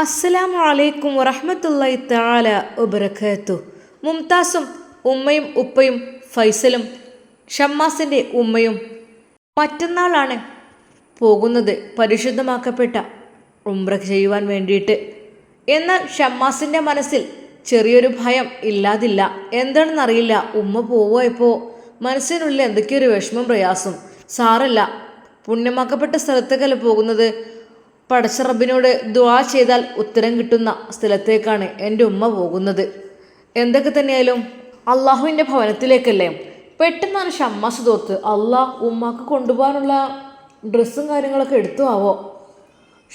അസ്സലാമു അലൈക്കും വറഹ്മത്തുള്ളാഹി താല വബറകാത്തു. മുംതാസും ഉമ്മയും ഉപ്പയും ഫൈസലും ഷമ്മാസിന്റെ ഉമ്മയും മറ്റന്നാളാണ് പോകുന്നത് പരിശുദ്ധമാക്കപ്പെട്ട ഉംറ ചെയ്യുവാൻ വേണ്ടിയിട്ട്. എന്നാൽ ഷമ്മാസിന്റെ മനസ്സിൽ ചെറിയൊരു ഭയം ഇല്ലാതില്ല. എന്താണെന്നറിയില്ല. ഉമ്മ പോവോ ഇപ്പോൾ മനസ്സിനുള്ളിൽ എന്തൊക്കെയൊരു വിഷമം പ്രയാസം. സാറല്ല പുണ്യമാക്കപ്പെട്ട സ്ഥലത്തേക്കല്ല പോകുന്നത്? പടച്ച ദ്വാ ചെയ്താൽ ഉത്തരം കിട്ടുന്ന സ്ഥലത്തേക്കാണ് എന്റെ ഉമ്മ പോകുന്നത്. എന്തൊക്കെ തന്നെയായാലും അള്ളാഹുവിന്റെ ഭവനത്തിലേക്കല്ലേ? പെട്ടെന്നാണ് ഷമ്മാസ് തോർത്ത് അള്ളാഹ് ഉമ്മക്ക് കൊണ്ടുപോകാനുള്ള ഡ്രസ്സും കാര്യങ്ങളൊക്കെ എടുത്തു ആവോ?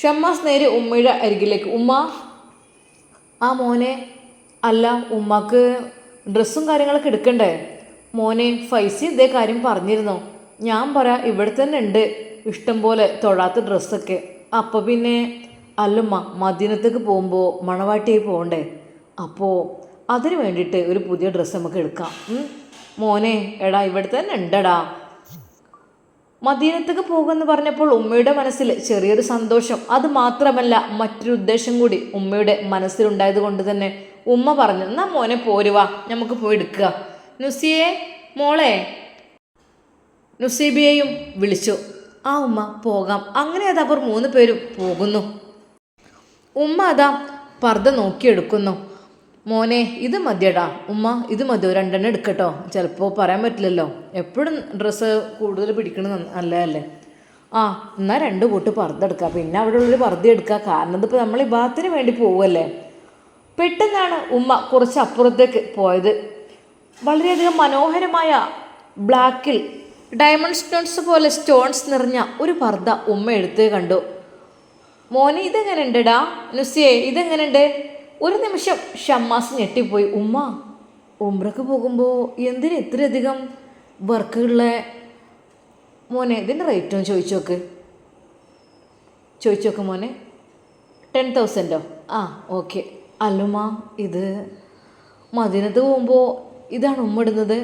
ഷമ്മാസ് നേരെ ഉമ്മയുടെ അരികിലേക്ക് ഉമ്മ ആ മോനെ അല്ല ഉമ്മക്ക് ഡ്രസ്സും കാര്യങ്ങളൊക്കെ എടുക്കണ്ടേ? മോനെ ഫൈസി ഇതേ കാര്യം പറഞ്ഞിരുന്നോ. ഞാൻ പറയാം ഇവിടെ തന്നെ ഉണ്ട്. ഇഷ്ടം പോലെ തൊഴാത്ത ഡ്രസ്സൊക്കെ. അപ്പോൾ പിന്നെ അല്ലമ്മ മദീനത്തേക്ക് പോകുമ്പോൾ മണവാട്ടിയെ പോകണ്ടേ? അപ്പോൾ അതിന് വേണ്ടിയിട്ട് ഒരു പുതിയ ഡ്രസ്സ് നമുക്ക് എടുക്കാം. മോനെ എടാ ഇവിടെ തന്നെ ഉണ്ടടാ. മദീനത്തേക്ക് പോകുമെന്ന് പറഞ്ഞപ്പോൾ ഉമ്മയുടെ മനസ്സിൽ ചെറിയൊരു സന്തോഷം. അത് മാത്രമല്ല മറ്റൊരു ഉദ്ദേശം കൂടി ഉമ്മയുടെ മനസ്സിലുണ്ടായത് കൊണ്ട് തന്നെ ഉമ്മ പറഞ്ഞു എന്നാ മോനെ പോരുവാ നമുക്ക് പോയി എടുക്കുക. നുസിയെ മോളെ. നുസീബിയെയും വിളിച്ചു. ആ ഉമ്മ പോകാം. അങ്ങനെ അത് അവർ മൂന്ന് പേരും പോകുന്നു. ഉമ്മ അതാ പർദ്ദ നോക്കിയെടുക്കുന്നു. മോനെ ഇത് മതിയടാ. ഉമ്മ ഇത് മതിയോ രണ്ടെണ്ണം എടുക്കട്ടോ. ചിലപ്പോൾ പറയാൻ പറ്റില്ലല്ലോ. എപ്പോഴും ഡ്രസ്സ് കൂടുതൽ പിടിക്കണത് നല്ലതല്ലേ? ആ എന്നാൽ രണ്ട് കൂട്ട് പർദ്ദ എടുക്കുക പിന്നെ അവിടെ ഉള്ളൊരു പർദ്ദ എടുക്കുക കാരണം ഇതിപ്പോൾ നമ്മൾ ഈ ബാത്തിന് വേണ്ടി പോവുമല്ലേ പെട്ടെന്നാണ് ഉമ്മ കുറച്ച് അപ്പുറത്തേക്ക് പോയത്. വളരെയധികം മനോഹരമായ ബ്ലാക്കിൽ ഡയമണ്ട് സ്റ്റോൺസ് പോലെ സ്റ്റോൺസ് നിറഞ്ഞ ഒരു പർദ്ദ ഉമ്മ എടുത്ത് കണ്ടു. മോനെ ഇതെങ്ങനെ ഉണ്ടടാ നുസിയെ ഇതെങ്ങനെയുണ്ട്? ഒരു നിമിഷം ഷമ്മാസ് ഞെട്ടിപ്പോയി. ഉമ്മ ഉമ്രക്ക് പോകുമ്പോൾ എന്തിന് ഇത്രയധികം വർക്കുള്ള മോനെ ഇതിന്റെ റേറ്റും ചോദിച്ചു നോക്ക്. ചോദിച്ചു നോക്ക് മോനെ. ടെൻ തൗസൻഡോ ആ ഓക്കെ അല്ലുമ്മ ഇത് മദീനത്ത് പോകുമ്പോൾ ഇതാണ് ഉമ്മ ഇടുന്നത്.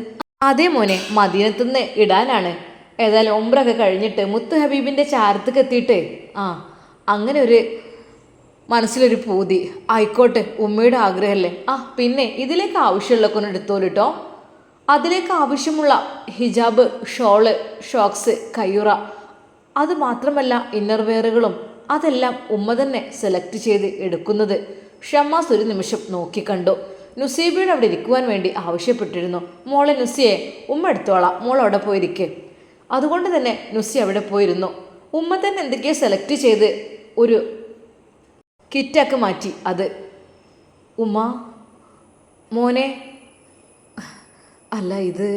അതേ മോനെ മദീനത്തുനിന്ന് ഇടാനാണ്. ഏതായാലും ഒമ്പ്രൊക്കെ കഴിഞ്ഞിട്ട് മുത്ത് ഹബീബിന്റെ ചാരത്തേക്ക് എത്തിയിട്ട് ആ അങ്ങനെ ഒരു മനസ്സിലൊരു പൂതി. ആയിക്കോട്ടെ ഉമ്മയുടെ ആഗ്രഹമല്ലേ ആ പിന്നെ ഇതിലേക്ക് ആവശ്യമുള്ള ഒന്ന് എടുത്തോളൂ കേട്ടോ അതിലേക്ക് ആവശ്യമുള്ള ഹിജാബ് ഷോൾ ഷോക്സ് കയ്യുറ അത് മാത്രമല്ല ഇന്നർവെയറുകളും അതെല്ലാം ഉമ്മ തന്നെ സെലക്ട് ചെയ്ത് എടുക്കുന്നത്. ഷമ്മാസ് ഒരു നിമിഷം നോക്കിക്കണ്ടു നുസീബയുടെ അവിടെ ഇരിക്കുവാൻ വേണ്ടി ആവശ്യപ്പെട്ടിരുന്നു. മോളെ നുസിയെ ഉമ്മ എടുത്തോളാം. മോൾ അവിടെ പോയിരിക്കെ. അതുകൊണ്ട് തന്നെ നുസി അവിടെ പോയിരുന്നു. ഉമ്മ തന്നെ എന്തൊക്കെയോ സെലക്ട് ചെയ്ത് ഒരു കിറ്റാക്കി മാറ്റി അത്. ഉമ്മ മോനെ അല്ല ഇത്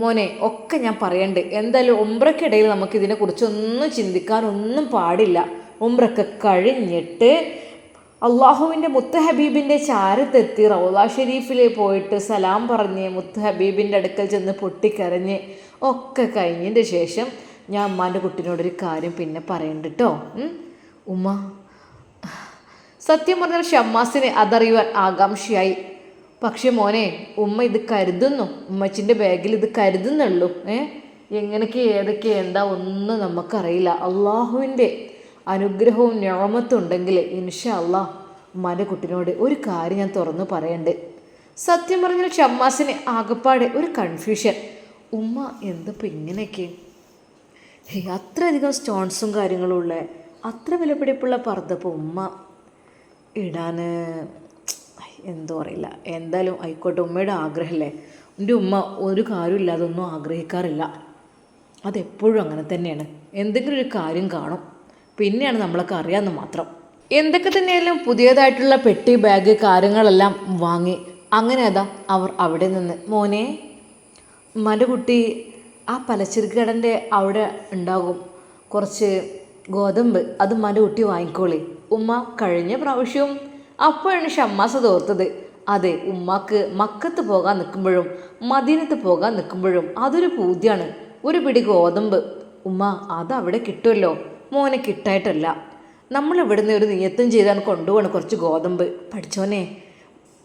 മോനെ ഒക്കെ ഞാൻ പറയണ്ട്. എന്തായാലും ഉമ്പ്രക്കിടയിൽ നമുക്ക് ഇതിനെക്കുറിച്ചൊന്നും ചിന്തിക്കാനൊന്നും പാടില്ല. ഉമ്പ്രക്ക് കഴിഞ്ഞിട്ട് അള്ളാഹുവിന്റെ മുത്ത് ഹബീബിന്റെ ചാരത്തെത്തി റൗല ഷെരീഫിൽ പോയിട്ട് സലാം പറഞ്ഞ് മുത്ത് ഹബീബിന്റെ അടുക്കൽ ചെന്ന് പൊട്ടിക്കരഞ്ഞ് ഒക്കെ കഴിഞ്ഞതിന്റെ ശേഷം ഞാൻ അമ്മാന്റെ കുട്ടീനോടൊരു കാര്യം പിന്നെ പറയണ്ട കേട്ടോ ഉമ്മ സത്യം പറഞ്ഞാൽ ഷമ്മാസിന് അതറിയുവാൻ ആകാംക്ഷയായി. പക്ഷേ മോനെ ഉമ്മ ഇത് കരുതുന്നു. ഉമ്മച്ചിന്റെ ബാഗിൽ ഇത് കരുതുന്നുള്ളൂ. ഏ? എങ്ങനെയൊക്കെ ഏതൊക്കെ എന്താ ഒന്നും നമുക്കറിയില്ല. അള്ളാഹുവിന്റെ അനുഗ്രഹവും ഞാമത്തും ഉണ്ടെങ്കിൽ ഇൻഷാ അല്ലാ ഉമ്മാന്റെ കുട്ടിനോട് ഒരു കാര്യം ഞാൻ തുറന്നു പറയണ്ട്. സത്യം പറഞ്ഞാൽ ഷമ്മാസിന് ആകപ്പാടെ ഒരു കൺഫ്യൂഷൻ ഉമ്മ എന്തപ്പോൾ ഇങ്ങനെയൊക്കെ? ഹേ അത്രയധികം സ്റ്റോൺസും കാര്യങ്ങളും ഉള്ള. അത്ര വിലപിടിപ്പുള്ള പർദ്ദപ്പോൾ ഉമ്മ. ഇടാൻ എന്തോ അറിയില്ല. എന്തായാലും ആയിക്കോട്ടെ ഉമ്മയുടെ ആഗ്രഹമല്ലേ എന്റെ ഉമ്മ ഒരു കാര്യമില്ലാതെ ഒന്നും ആഗ്രഹിക്കാറില്ല. അതെപ്പോഴും അങ്ങനെ തന്നെയാണ്. എന്തെങ്കിലും ഒരു കാര്യം കാണും. പിന്നെയാണ് നമ്മളൊക്കെ അറിയാമെന്ന് മാത്രം. എന്തൊക്കെ തന്നെയായാലും പുതിയതായിട്ടുള്ള പെട്ടി ബാഗ് കാര്യങ്ങളെല്ലാം വാങ്ങി. അങ്ങനെ അതാ അവർ അവിടെ നിന്ന്. മോനെ ഉമ്മാന്റെ കുട്ടി ആ പലചരക്ക് കടന്റെ അവിടെ ഉണ്ടാകും. കുറച്ച് ഗോതമ്പ് അത് ഉമ്മാന്റെ കുട്ടി വാങ്ങിക്കോളി. ഉമ്മ കഴിഞ്ഞ പ്രാവശ്യവും അപ്പോഴാണ് ഷമ്മാസ തോർത്തത്. അതെ ഉമ്മാക്ക് മക്കത്ത് പോകാൻ നിൽക്കുമ്പോഴും മദീനത്ത് പോകാൻ നിൽക്കുമ്പോഴും അതൊരു പൂതിയാണ്. ഒരു പിടി ഗോതമ്പ്. ഉമ്മ അതവിടെ കിട്ടുമല്ലോ. മോനെ കിട്ടായിട്ടല്ല. നമ്മൾ ഇവിടുന്ന് ഒരു നിയത്തം ചെയ്താണ് കൊണ്ടുപോകണം കുറച്ച് ഗോതമ്പ്. പഠിച്ചോനെ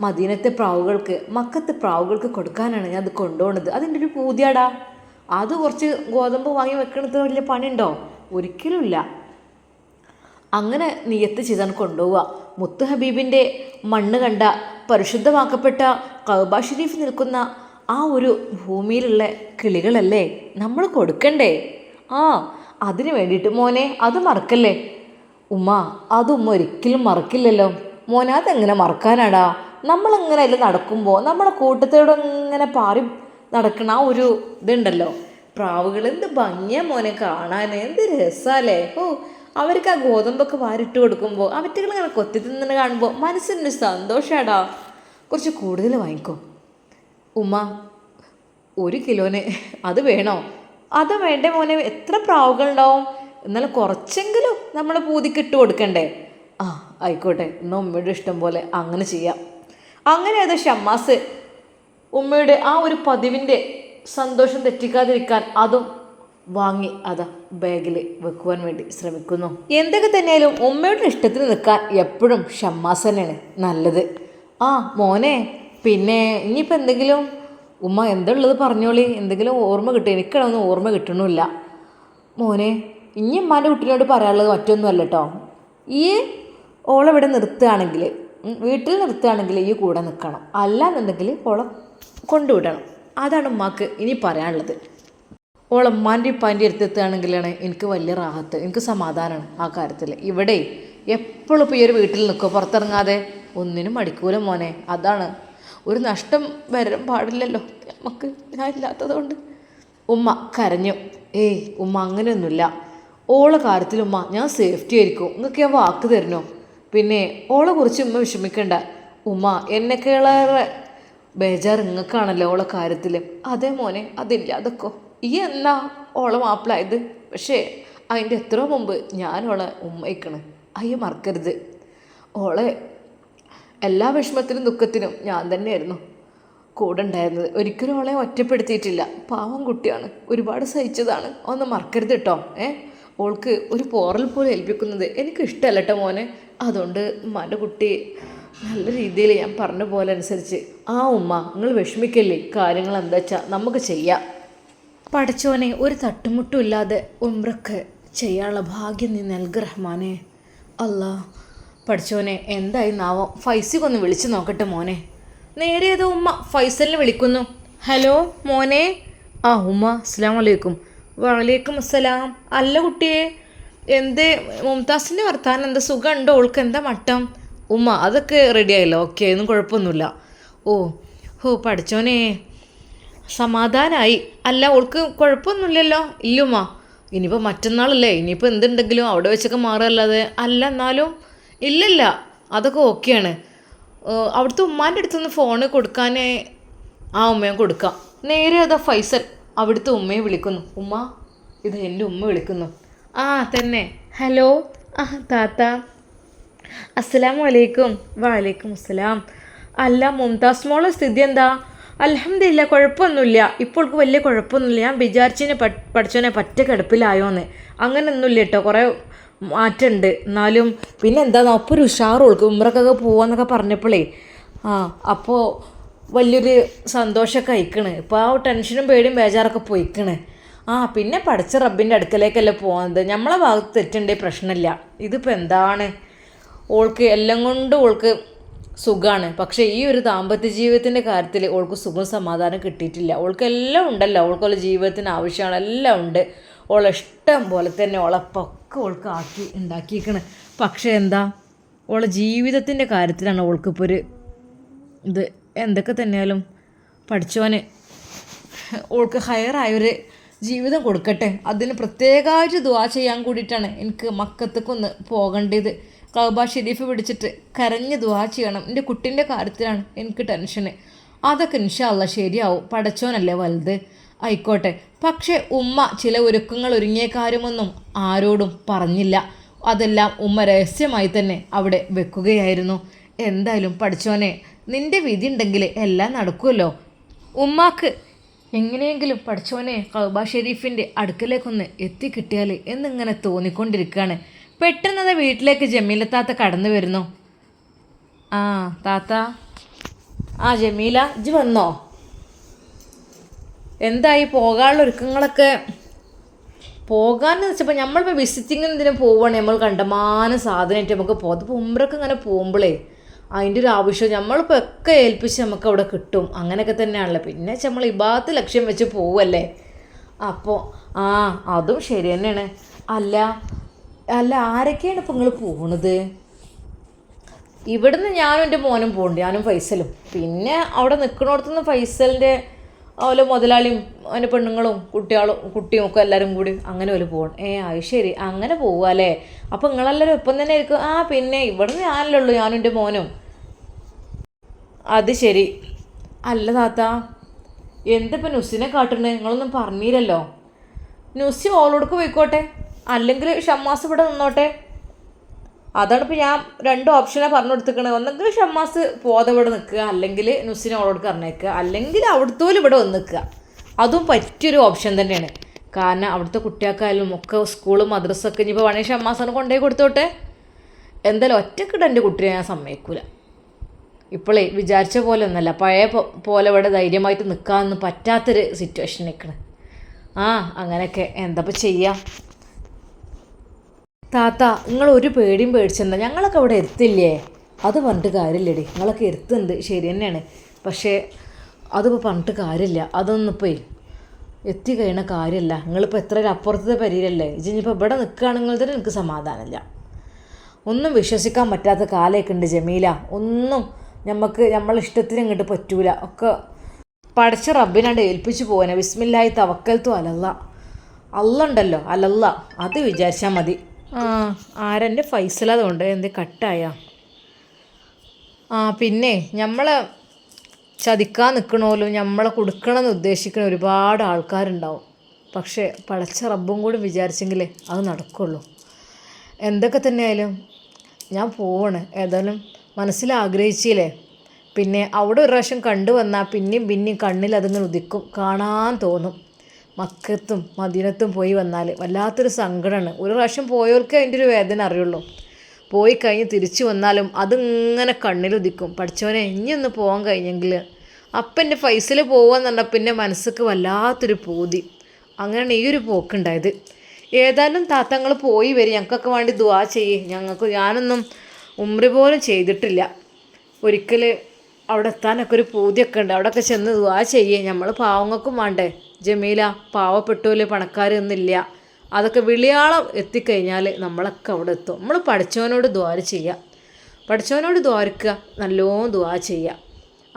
മദീനത്തെ പ്രാവുകൾക്ക് മക്കത്തെ പ്രാവുകൾക്ക് കൊടുക്കാനാണ് ഞാൻ അത് കൊണ്ടുപോകണത് അതിന്റെ ഒരു പൂതിയാടാ. അത് കുറച്ച് ഗോതമ്പ് വാങ്ങി വെക്കണത് വലിയ പണിയുണ്ടോ? ഒരിക്കലുമില്ല. അങ്ങനെ നിയത്ത് ചെയ്താണ് കൊണ്ടുപോവുക മുത്ത് ഹബീബിന്റെ മണ്ണ് കണ്ട പരിശുദ്ധമാക്കപ്പെട്ട കൗബ ഷെരീഫ് നിൽക്കുന്ന ആ ഒരു ഭൂമിയിലുള്ള കിളികളല്ലേ? നമ്മൾ കൊടുക്കണ്ടേ? ആ അതിന് വേണ്ടിയിട്ട് മോനെ അത് മറക്കല്ലേ? ഉമ്മ അത് ഉമ്മ ഒരിക്കലും മറക്കില്ലല്ലോ. മോനെ അതെങ്ങനെ മറക്കാനാടാ? നമ്മളങ്ങനെ അതിൽ നടക്കുമ്പോൾ നമ്മുടെ കൂട്ടത്തോടെ ഇങ്ങനെ പാറി നടക്കണ ആ ഒരു ഇതുണ്ടല്ലോ. പ്രാവുകൾ എന്ത് ഭംഗിയാ മോനെ കാണാൻ എന്ത് രസമല്ലേ ഓ അവർക്ക് ആ ഗോതമ്പൊക്കെ വാരിട്ട് കൊടുക്കുമ്പോൾ അവറ്റകൾ ഇങ്ങനെ കൊത്തി തിന്നിട്ട് കാണുമ്പോൾ മനസ്സിനൊരു സന്തോഷമാടാ കുറച്ച് കൂടുതൽ വാങ്ങിക്കോ. ഉമ്മ ഒരു കിലോന് അത് വേണോ? അത് വേണ്ട മോനെ എത്ര പ്രാവുകൾ പ്രാവുകളുണ്ടാവും? എന്നാലും കുറച്ചെങ്കിലും നമ്മൾ പൂതിക്ക് ഇട്ട് കൊടുക്കണ്ടേ. ആ ആയിക്കോട്ടെ. എന്നാൽ ഉമ്മയുടെ ഇഷ്ടം പോലെ അങ്ങനെ ചെയ്യാം. അങ്ങനെ അത് ഷമ്മാസ്? ഉമ്മയുടെ ആ ഒരു പതിവിന്റെ സന്തോഷം തെറ്റിക്കാതിരിക്കാൻ അതും വാങ്ങി അതാ ബാഗിൽ വെക്കുവാൻ വേണ്ടി ശ്രമിക്കുന്നു. എന്തൊക്കെ തന്നെയായാലും ഉമ്മയുടെ ഇഷ്ടത്തിൽ നിൽക്കാൻ എപ്പോഴും ഷമ്മാസ് തന്നെയാണ് നല്ലത്. ആ മോനെ പിന്നെ ഇനിയിപ്പോൾ എന്തെങ്കിലും ഉമ്മ എന്തുള്ളത് പറഞ്ഞോളി? എന്തെങ്കിലും ഓർമ്മ കിട്ടും എനിക്കതൊന്നും ഓർമ്മ കിട്ടണമില്ല. മോനെ ഇനി ഉമ്മാന്റെ കുട്ടീനോട് പറയാനുള്ളത് മറ്റൊന്നുമല്ല കേട്ടോ ഈ ഓളെവിടെ നിർത്തുകയാണെങ്കിൽ വീട്ടിൽ നിർത്തുകയാണെങ്കിൽ ഈ കൂടെ നിൽക്കണം. അല്ലാന്നുണ്ടെങ്കിൽ ഓളെ കൊണ്ടുവിടണം. അതാണ് ഉമ്മാക്ക് ഇനി പറയാനുള്ളത്. ഓളെ ഉമ്മാന്റെ ഉപ്പാന്റെ അടുത്ത് എത്തുകയാണെങ്കിലാണ് എനിക്ക് വലിയ റാഹത്ത് എനിക്ക് സമാധാനമാണ് ആ കാര്യത്തിൽ. ഇവിടെ എപ്പോഴും ഇപ്പോൾ ഈ ഒരു വീട്ടിൽ നിൽക്കുക പുറത്തിറങ്ങാതെ ഒന്നിനും മടിക്കൂല മോനെ. അതാണ് ഒരു നഷ്ടം വരാൻ പാടില്ലല്ലോ. നമുക്ക് ഞാൻ ഇല്ലാത്തതുകൊണ്ട് ഉമ്മ കരഞ്ഞു. ഏയ് ഉമ്മ അങ്ങനെയൊന്നുമില്ല. ഓളെ കാര്യത്തിൽ ഉമ്മ ഞാൻ സേഫ്റ്റി ആയിരിക്കും. നിങ്ങൾക്ക് ഞാൻ വാക്ക് തരണോ? പിന്നെ ഓളെ കുറിച്ച് ഉമ്മ വിഷമിക്കണ്ട. ഉമ്മ എന്നെക്കേളേറെ ബേജാർ നിങ്ങൾക്കാണല്ലോ ഓളെ കാര്യത്തിൽ അതേ മോനെ അതില്ലാതൊക്കെ. ഈ എന്നാ ഓളെ മാപ്പിളായത്? പക്ഷേ അതിന്റെ എത്രയോ മുമ്പ് ഞാൻ ഓളെ ഉമ്മയിക്കണ് അയ്യ മറക്കരുത്. ഓളെ എല്ലാ വിഷമത്തിനും ദുഃഖത്തിനും ഞാൻ തന്നെയായിരുന്നു. കൂടെ ഉണ്ടായിരുന്നത്. ഒരിക്കലും അവളെ ഒറ്റപ്പെടുത്തിയിട്ടില്ല. പാവം കുട്ടിയാണ്. ഒരുപാട് സഹിച്ചതാണ്. ഒന്ന് മറക്കരുത് കേട്ടോ. ഏ? ഓൾക്ക് ഒരു പോറൽ പോലെ ഏൽപ്പിക്കുന്നത് എനിക്ക് ഇഷ്ടമല്ല കേട്ടോ മോനെ. അതുകൊണ്ട് ഉമ്മാന്റെ കുട്ടി നല്ല രീതിയിൽ ഞാൻ പറഞ്ഞ പോലെ അനുസരിച്ച് ആ ഉമ്മ നിങ്ങൾ വിഷമിക്കല്ലേ? കാര്യങ്ങൾ എന്താ വെച്ചാൽ നമുക്ക് ചെയ്യാം. പഠിച്ചോനെ ഒരു തട്ടുമുട്ടും ഇല്ലാതെ ഉമ്രക്ക് ചെയ്യാനുള്ള ഭാഗ്യം നീ നൽകു റഹ്മാനെ. അല്ലാ പഠിച്ചോനെ എന്തായി നാവോ? ഫൈസിക്കൊന്ന് വിളിച്ചു നോക്കട്ടെ മോനെ. നേരെ ഏതോ ഉമ്മ ഫൈസലിനെ വിളിക്കുന്നു. ഹലോ മോനെ. ആ ഉമ്മ അസ്സാം വലൈക്കും വലൈക്കും അസ്സലാം. അല്ല കുട്ടിയെ എന്തേ മുംതാസിന്റെ വർത്താനം എന്താ സുഖമുണ്ടോ? ഓൾക്ക് എന്താ മട്ടം? ഉമ്മ അതൊക്കെ റെഡി ആയല്ലോ? ഓക്കെ ഒന്നും കുഴപ്പമൊന്നുമില്ല. ഓ ഹോ പഠിച്ചോനെ സമാധാനമായി അല്ല ഓൾക്ക് കുഴപ്പമൊന്നുമില്ലല്ലോ. ഇല്ലുമ്മ ഇനിയിപ്പോൾ മറ്റന്നാളല്ലേ? ഇനിയിപ്പോൾ എന്തുണ്ടെങ്കിലും അവിടെ വെച്ചൊക്കെ മാറുകയല്ലാതെ. അല്ല എന്നാലും ഇല്ലല്ല അതൊക്കെ ഓക്കെയാണ്. അവിടുത്തെ ഉമ്മാന്റെ അടുത്തുനിന്ന് ഫോണ് കൊടുക്കാനേ ആ ഉമ്മയും കൊടുക്കാം. നേരെ അതാ ഫൈസൽ അവിടുത്തെ ഉമ്മയെ വിളിക്കുന്നു. ഉമ്മ ഇത് എന്റെ ഉമ്മ വിളിക്കുന്നു. ആ തന്നെ. ഹലോ. ആ താത്ത. അസ്സലാമു അലൈക്കും വലൈക്കും അസ്സലാം അല്ല മുംതാസ് മോളെ സ്ഥിതി എന്താ? അലഹമില്ല കുഴപ്പമൊന്നുമില്ല. ഇപ്പോൾക്ക് വലിയ കുഴപ്പമൊന്നുമില്ല. ഞാൻ വിചാരിച്ചതിനെ പഠിച്ചോനെ പറ്റ കിടപ്പിലായോന്ന്. അങ്ങനെയൊന്നുമില്ല കേട്ടോ. കുറേ മാറ്റമുണ്ട് എന്നാലും പിന്നെ എന്താ അപ്പോൾ ഒരു ഉഷാർ ഓൾക്ക് ഉമ്രക്കൊക്കെ പോവാന്നൊക്കെ പറഞ്ഞപ്പോഴേ ആ അപ്പോൾ വലിയൊരു സന്തോഷമൊക്കെ അയക്കണ് ഇപ്പോൾ ആ ടെൻഷനും പേടിയും ബേജാറൊക്കെ പോയിക്കണ്. ആ പിന്നെ പഠിച്ച റബ്ബിന്റെ അടുക്കലേക്കല്ലേ പോകുന്നത് നമ്മളെ ഭാഗത്ത് തെറ്റുണ്ടേ പ്രശ്നമില്ല ഇതിപ്പോൾ എന്താണ്? ഓൾക്ക് എല്ലാം കൊണ്ടും ഓൾക്ക് സുഖമാണ് പക്ഷേ ഈ ഒരു ദാമ്പത്യ ജീവിതത്തിന്റെ കാര്യത്തിൽ ഓൾക്ക് സുഖം സമാധാനം കിട്ടിയിട്ടില്ല. ഓൾക്ക് എല്ലാം ഉണ്ടല്ലോ. ഓൾക്കുള്ള ജീവിതത്തിന് ആവശ്യമാണ് എല്ലാം ഉണ്ട്. ഓളെ ഇഷ്ടം പോലെ തന്നെ ഓളെ പൊക്കെ ഓൾക്ക് ആക്കി ഉണ്ടാക്കിയിരിക്കണ് പക്ഷേ എന്താ? ഓളെ ജീവിതത്തിന്റെ കാര്യത്തിലാണ് ഓൾക്കിപ്പോൾ ഒരു ഇത് എന്തൊക്കെ തന്നെയാലും പഠിച്ചവന് ഓൾക്ക് ഹയറായൊരു ജീവിതം കൊടുക്കട്ടെ. അതിന് പ്രത്യേകമായിട്ട് ദുവാ ചെയ്യാൻ കൂടിയിട്ടാണ് എനിക്ക് മക്കത്തേക്കൊന്ന് പോകേണ്ടത്. കൗബ ഷെരീഫ് പിടിച്ചിട്ട് കരഞ്ഞ് ദുവാ ചെയ്യണം. എന്റെ കുട്ടീന്റെ കാര്യത്തിലാണ് എനിക്ക് ടെൻഷന് അതൊക്കെ ഇൻഷാല്ല ശരിയാവും. പടച്ചോനല്ലേ വലുത്. ആയിക്കോട്ടെ. പക്ഷേ ഉമ്മ ചില ഒരുക്കങ്ങൾ കാര്യമൊന്നും ആരോടും പറഞ്ഞില്ല. അതെല്ലാം ഉമ്മ രഹസ്യമായി തന്നെ അവിടെ വെക്കുകയായിരുന്നു. എന്തായാലും പഠിച്ചോനെ നിന്റെ വിധി ഉണ്ടെങ്കിൽ എല്ലാം നടക്കുമല്ലോ ഉമ്മാക്ക് എങ്ങനെയെങ്കിലും പഠിച്ചോനെ കൗബ ഷെരീഫിന്റെ അടുക്കലേക്കൊന്ന് എത്തിക്കിട്ടിയാൽ എന്നിങ്ങനെ തോന്നിക്കൊണ്ടിരിക്കുകയാണ്. പെട്ടെന്നത് വീട്ടിലേക്ക് ജമീല താത്ത കടന്നു വരുന്നു. ആ താത്ത. ആ ജമീല ഇജ് വന്നോ? എന്തായി പോകാനുള്ള ഒരുക്കങ്ങളൊക്കെ പോകാന്ന് വെച്ചപ്പോൾ നമ്മളിപ്പോൾ വിസിറ്റിങ്ങിന് എന്തിനും പോവുകയാണെങ്കിൽ നമ്മൾ കണ്ടമാന സാധനമായിട്ട് നമുക്ക് പോകും അതിപ്പോൾ ഉമ്പ്രൊക്കെ ഇങ്ങനെ പോകുമ്പോഴേ അതിന്റെ ഒരു ആവശ്യം നമ്മളിപ്പോൾ ഒക്കെ ഏൽപ്പിച്ച് നമുക്ക് അവിടെ കിട്ടും. അങ്ങനെയൊക്കെ തന്നെയാണല്ലോ. പിന്നെ നമ്മൾ ഇബാത്ത് ലക്ഷ്യം വെച്ച് പോവല്ലേ? അപ്പോൾ ആ അതും ശരി തന്നെയാണ്. അല്ല അല്ല ആരൊക്കെയാണ് ഇപ്പോൾ നിങ്ങൾ പോണത്? ഇവിടുന്ന് ഞാനും എന്റെ മോനും പോകുന്നുണ്ട് ഞാനും ഫൈസലും. പിന്നെ അവിടെ നിൽക്കുന്നിടത്തുനിന്ന് ഫൈസലിന്റെ ഓലെ മുതലാളിയും അതിന്റെ പെണ്ണുങ്ങളും കുട്ടികളും കുട്ടിയും ഒക്കെ എല്ലാവരും കൂടി അങ്ങനെ ഒരു പോകണം ഏ അത് ശരി. അങ്ങനെ പോവുക അല്ലേ അപ്പം നിങ്ങളെല്ലാവരും ഒപ്പം തന്നെ ആയിരിക്കും ആ പിന്നെ ഇവിടെ ഞാനല്ലേ ഉള്ളൂ ഞാനും എന്റെ മോനും. അത് ശരി. അല്ല താത്ത. എന്തിപ്പോൾ നുസിനെ കാട്ടുന്നത് നിങ്ങളൊന്നും പറഞ്ഞില്ലല്ലോ. നുസി ഓളോടക്ക് പോയിക്കോട്ടെ. അല്ലെങ്കിൽ ഷമ്മാസ് ഇവിടെ നിന്നോട്ടെ. അതാണ് ഇപ്പോൾ ഞാൻ രണ്ട് ഓപ്ഷനാണ് പറഞ്ഞു കൊടുത്തിരിക്കണത് ഒന്നെങ്കിൽ ഷമ്മാസ് പോതെ ഇവിടെ നിൽക്കുക അല്ലെങ്കിൽ നുസിനെ ഓളോട് പറഞ്ഞേക്കുക അല്ലെങ്കിൽ അവിടുത്തോലും ഇവിടെ വന്ന് നിൽക്കുക. അതും പറ്റിയൊരു ഓപ്ഷൻ തന്നെയാണ്. കാരണം അവിടുത്തെ കുട്ടികൾക്കായാലും ഒക്കെ സ്കൂളും മദ്രസൊക്കെ ഇനിയിപ്പോൾ വേണമെങ്കിൽ ഷമ്മാസാണ് കൊണ്ടുപോയി കൊടുത്തോട്ടെ. എന്തായാലും ഒറ്റക്കിട എന്റെ കുട്ടിയെ ഞാൻ സമ്മതിക്കൂല. ഇപ്പോളേ വിചാരിച്ച പോലെ ഒന്നല്ല. പഴയ പോലെ ഇവിടെ ധൈര്യമായിട്ട് നിൽക്കാമെന്ന് പറ്റാത്തൊരു സിറ്റുവേഷൻ നിൽക്കണേ ആ അങ്ങനെയൊക്കെ. എന്താപ്പോൾ ചെയ്യാം? താത്ത നിങ്ങൾ ഒരു പേടിയും പേടിച്ചെന്താ ഞങ്ങളൊക്കെ അവിടെ എത്തില്ലേ? അത് പറഞ്ഞിട്ട് കാര്യമില്ലടി. നിങ്ങളൊക്കെ എത്തുന്നുണ്ട്. ശരി തന്നെയാണ്. പക്ഷേ അതിപ്പോൾ പറഞ്ഞിട്ട് കാര്യമില്ല. അതൊന്നും ഇപ്പോൾ എത്തി കഴിയണ കാര്യമല്ല. നിങ്ങളിപ്പോൾ എത്ര അപ്പുറത്തെ പരിയിലല്ലേ ഇനിയിപ്പോൾ ഇവിടെ നിൽക്കുകയാണെങ്കിൽ തന്നെ എനിക്ക് സമാധാനമില്ല. ഒന്നും വിശ്വസിക്കാൻ പറ്റാത്ത കാലമൊക്കെ ഉണ്ട് ജമീല. ഒന്നും നമുക്ക് നമ്മളെ ഇഷ്ടത്തിന് ഇങ്ങോട്ട് പറ്റൂല. ഒക്കെ പഠിച്ച റബ്ബിനാണ്ട് ഏൽപ്പിച്ചു പോകാനെ വിസ്മില്ലായി തവക്കൽത്തു അലല്ല. അല്ല ഉണ്ടല്ലോ. അലല്ല. അത് വിചാരിച്ചാൽ മതി. ആരെന്റെ ഫൈസലതുകൊണ്ട് എന്ത് കട്ടായ? ആ പിന്നെ നമ്മൾ ചതിക്കാൻ നിൽക്കണമല്ലോ നമ്മളെ കൊടുക്കണമെന്ന് ഉദ്ദേശിക്കുന്ന ഒരുപാട് ആൾക്കാരുണ്ടാവും. പക്ഷേ പടച്ച റബ്ബും കൂടി വിചാരിച്ചെങ്കിലേ അത് നടക്കുള്ളൂ. എന്തൊക്കെ തന്നെയായാലും ഞാൻ പോവാണ്. ഏതായാലും മനസ്സിൽ ആഗ്രഹിച്ചില്ലേ? പിന്നെ അവിടെ ഒരു പ്രാവശ്യം കണ്ടു വന്നാൽ പിന്നെയും പിന്നെയും കണ്ണിൽ അതിങ്ങനെ ഉദിക്കും. കാണാൻ തോന്നും. മക്കത്തും മദീനത്തും പോയി വന്നാൽ വല്ലാത്തൊരു സങ്കടമാണ്. ഒരു പ്രാവശ്യം പോയവർക്ക് അതിന്റെ ഒരു വേദന അറിയുള്ളൂ. പോയി കഴിഞ്ഞ് തിരിച്ചു വന്നാലും അതിങ്ങനെ കണ്ണിലുദിക്കും പഠിച്ചവനെ ഇനിയൊന്ന് പോകാൻ കഴിഞ്ഞെങ്കിൽ അപ്പം എന്റെ ഫൈസൽ പറഞ്ഞാൽ പിന്നെ മനസ്സിക്ക് വല്ലാത്തൊരു പൂതി. അങ്ങനെയാണ് ഈ ഒരു പോക്കുണ്ടായത്. ഏതായാലും താത്തങ്ങൾ പോയി വരും. ഞങ്ങൾക്കൊക്കെ വേണ്ടി ദുവാ ചെയ്യേ. ഞങ്ങൾക്ക് ഞാനൊന്നും ഉമ്രി പോലും ചെയ്തിട്ടില്ല. ഒരിക്കൽ അവിടെ എത്താനൊക്കെ ഒരു പൂതിയൊക്കെ ഉണ്ട്. അവിടെയൊക്കെ ചെന്ന് ദുവാ ചെയ്യേ. നമ്മൾ പാവങ്ങൾക്കും വേണ്ടേ. ജമീല പാവപ്പെട്ടുമല്ലേ പണക്കാരൊന്നുമില്ല അതൊക്കെ വിളിയാളം എത്തിക്കഴിഞ്ഞാൽ നമ്മളൊക്കെ അവിടെ എത്തും. നമ്മൾ പഠിച്ചവനോട് ദ്വാര ചെയ്യുക പഠിച്ചവനോട് ദ്വാരക്കുക നല്ലോണം ദ്വാ ചെയ്യുക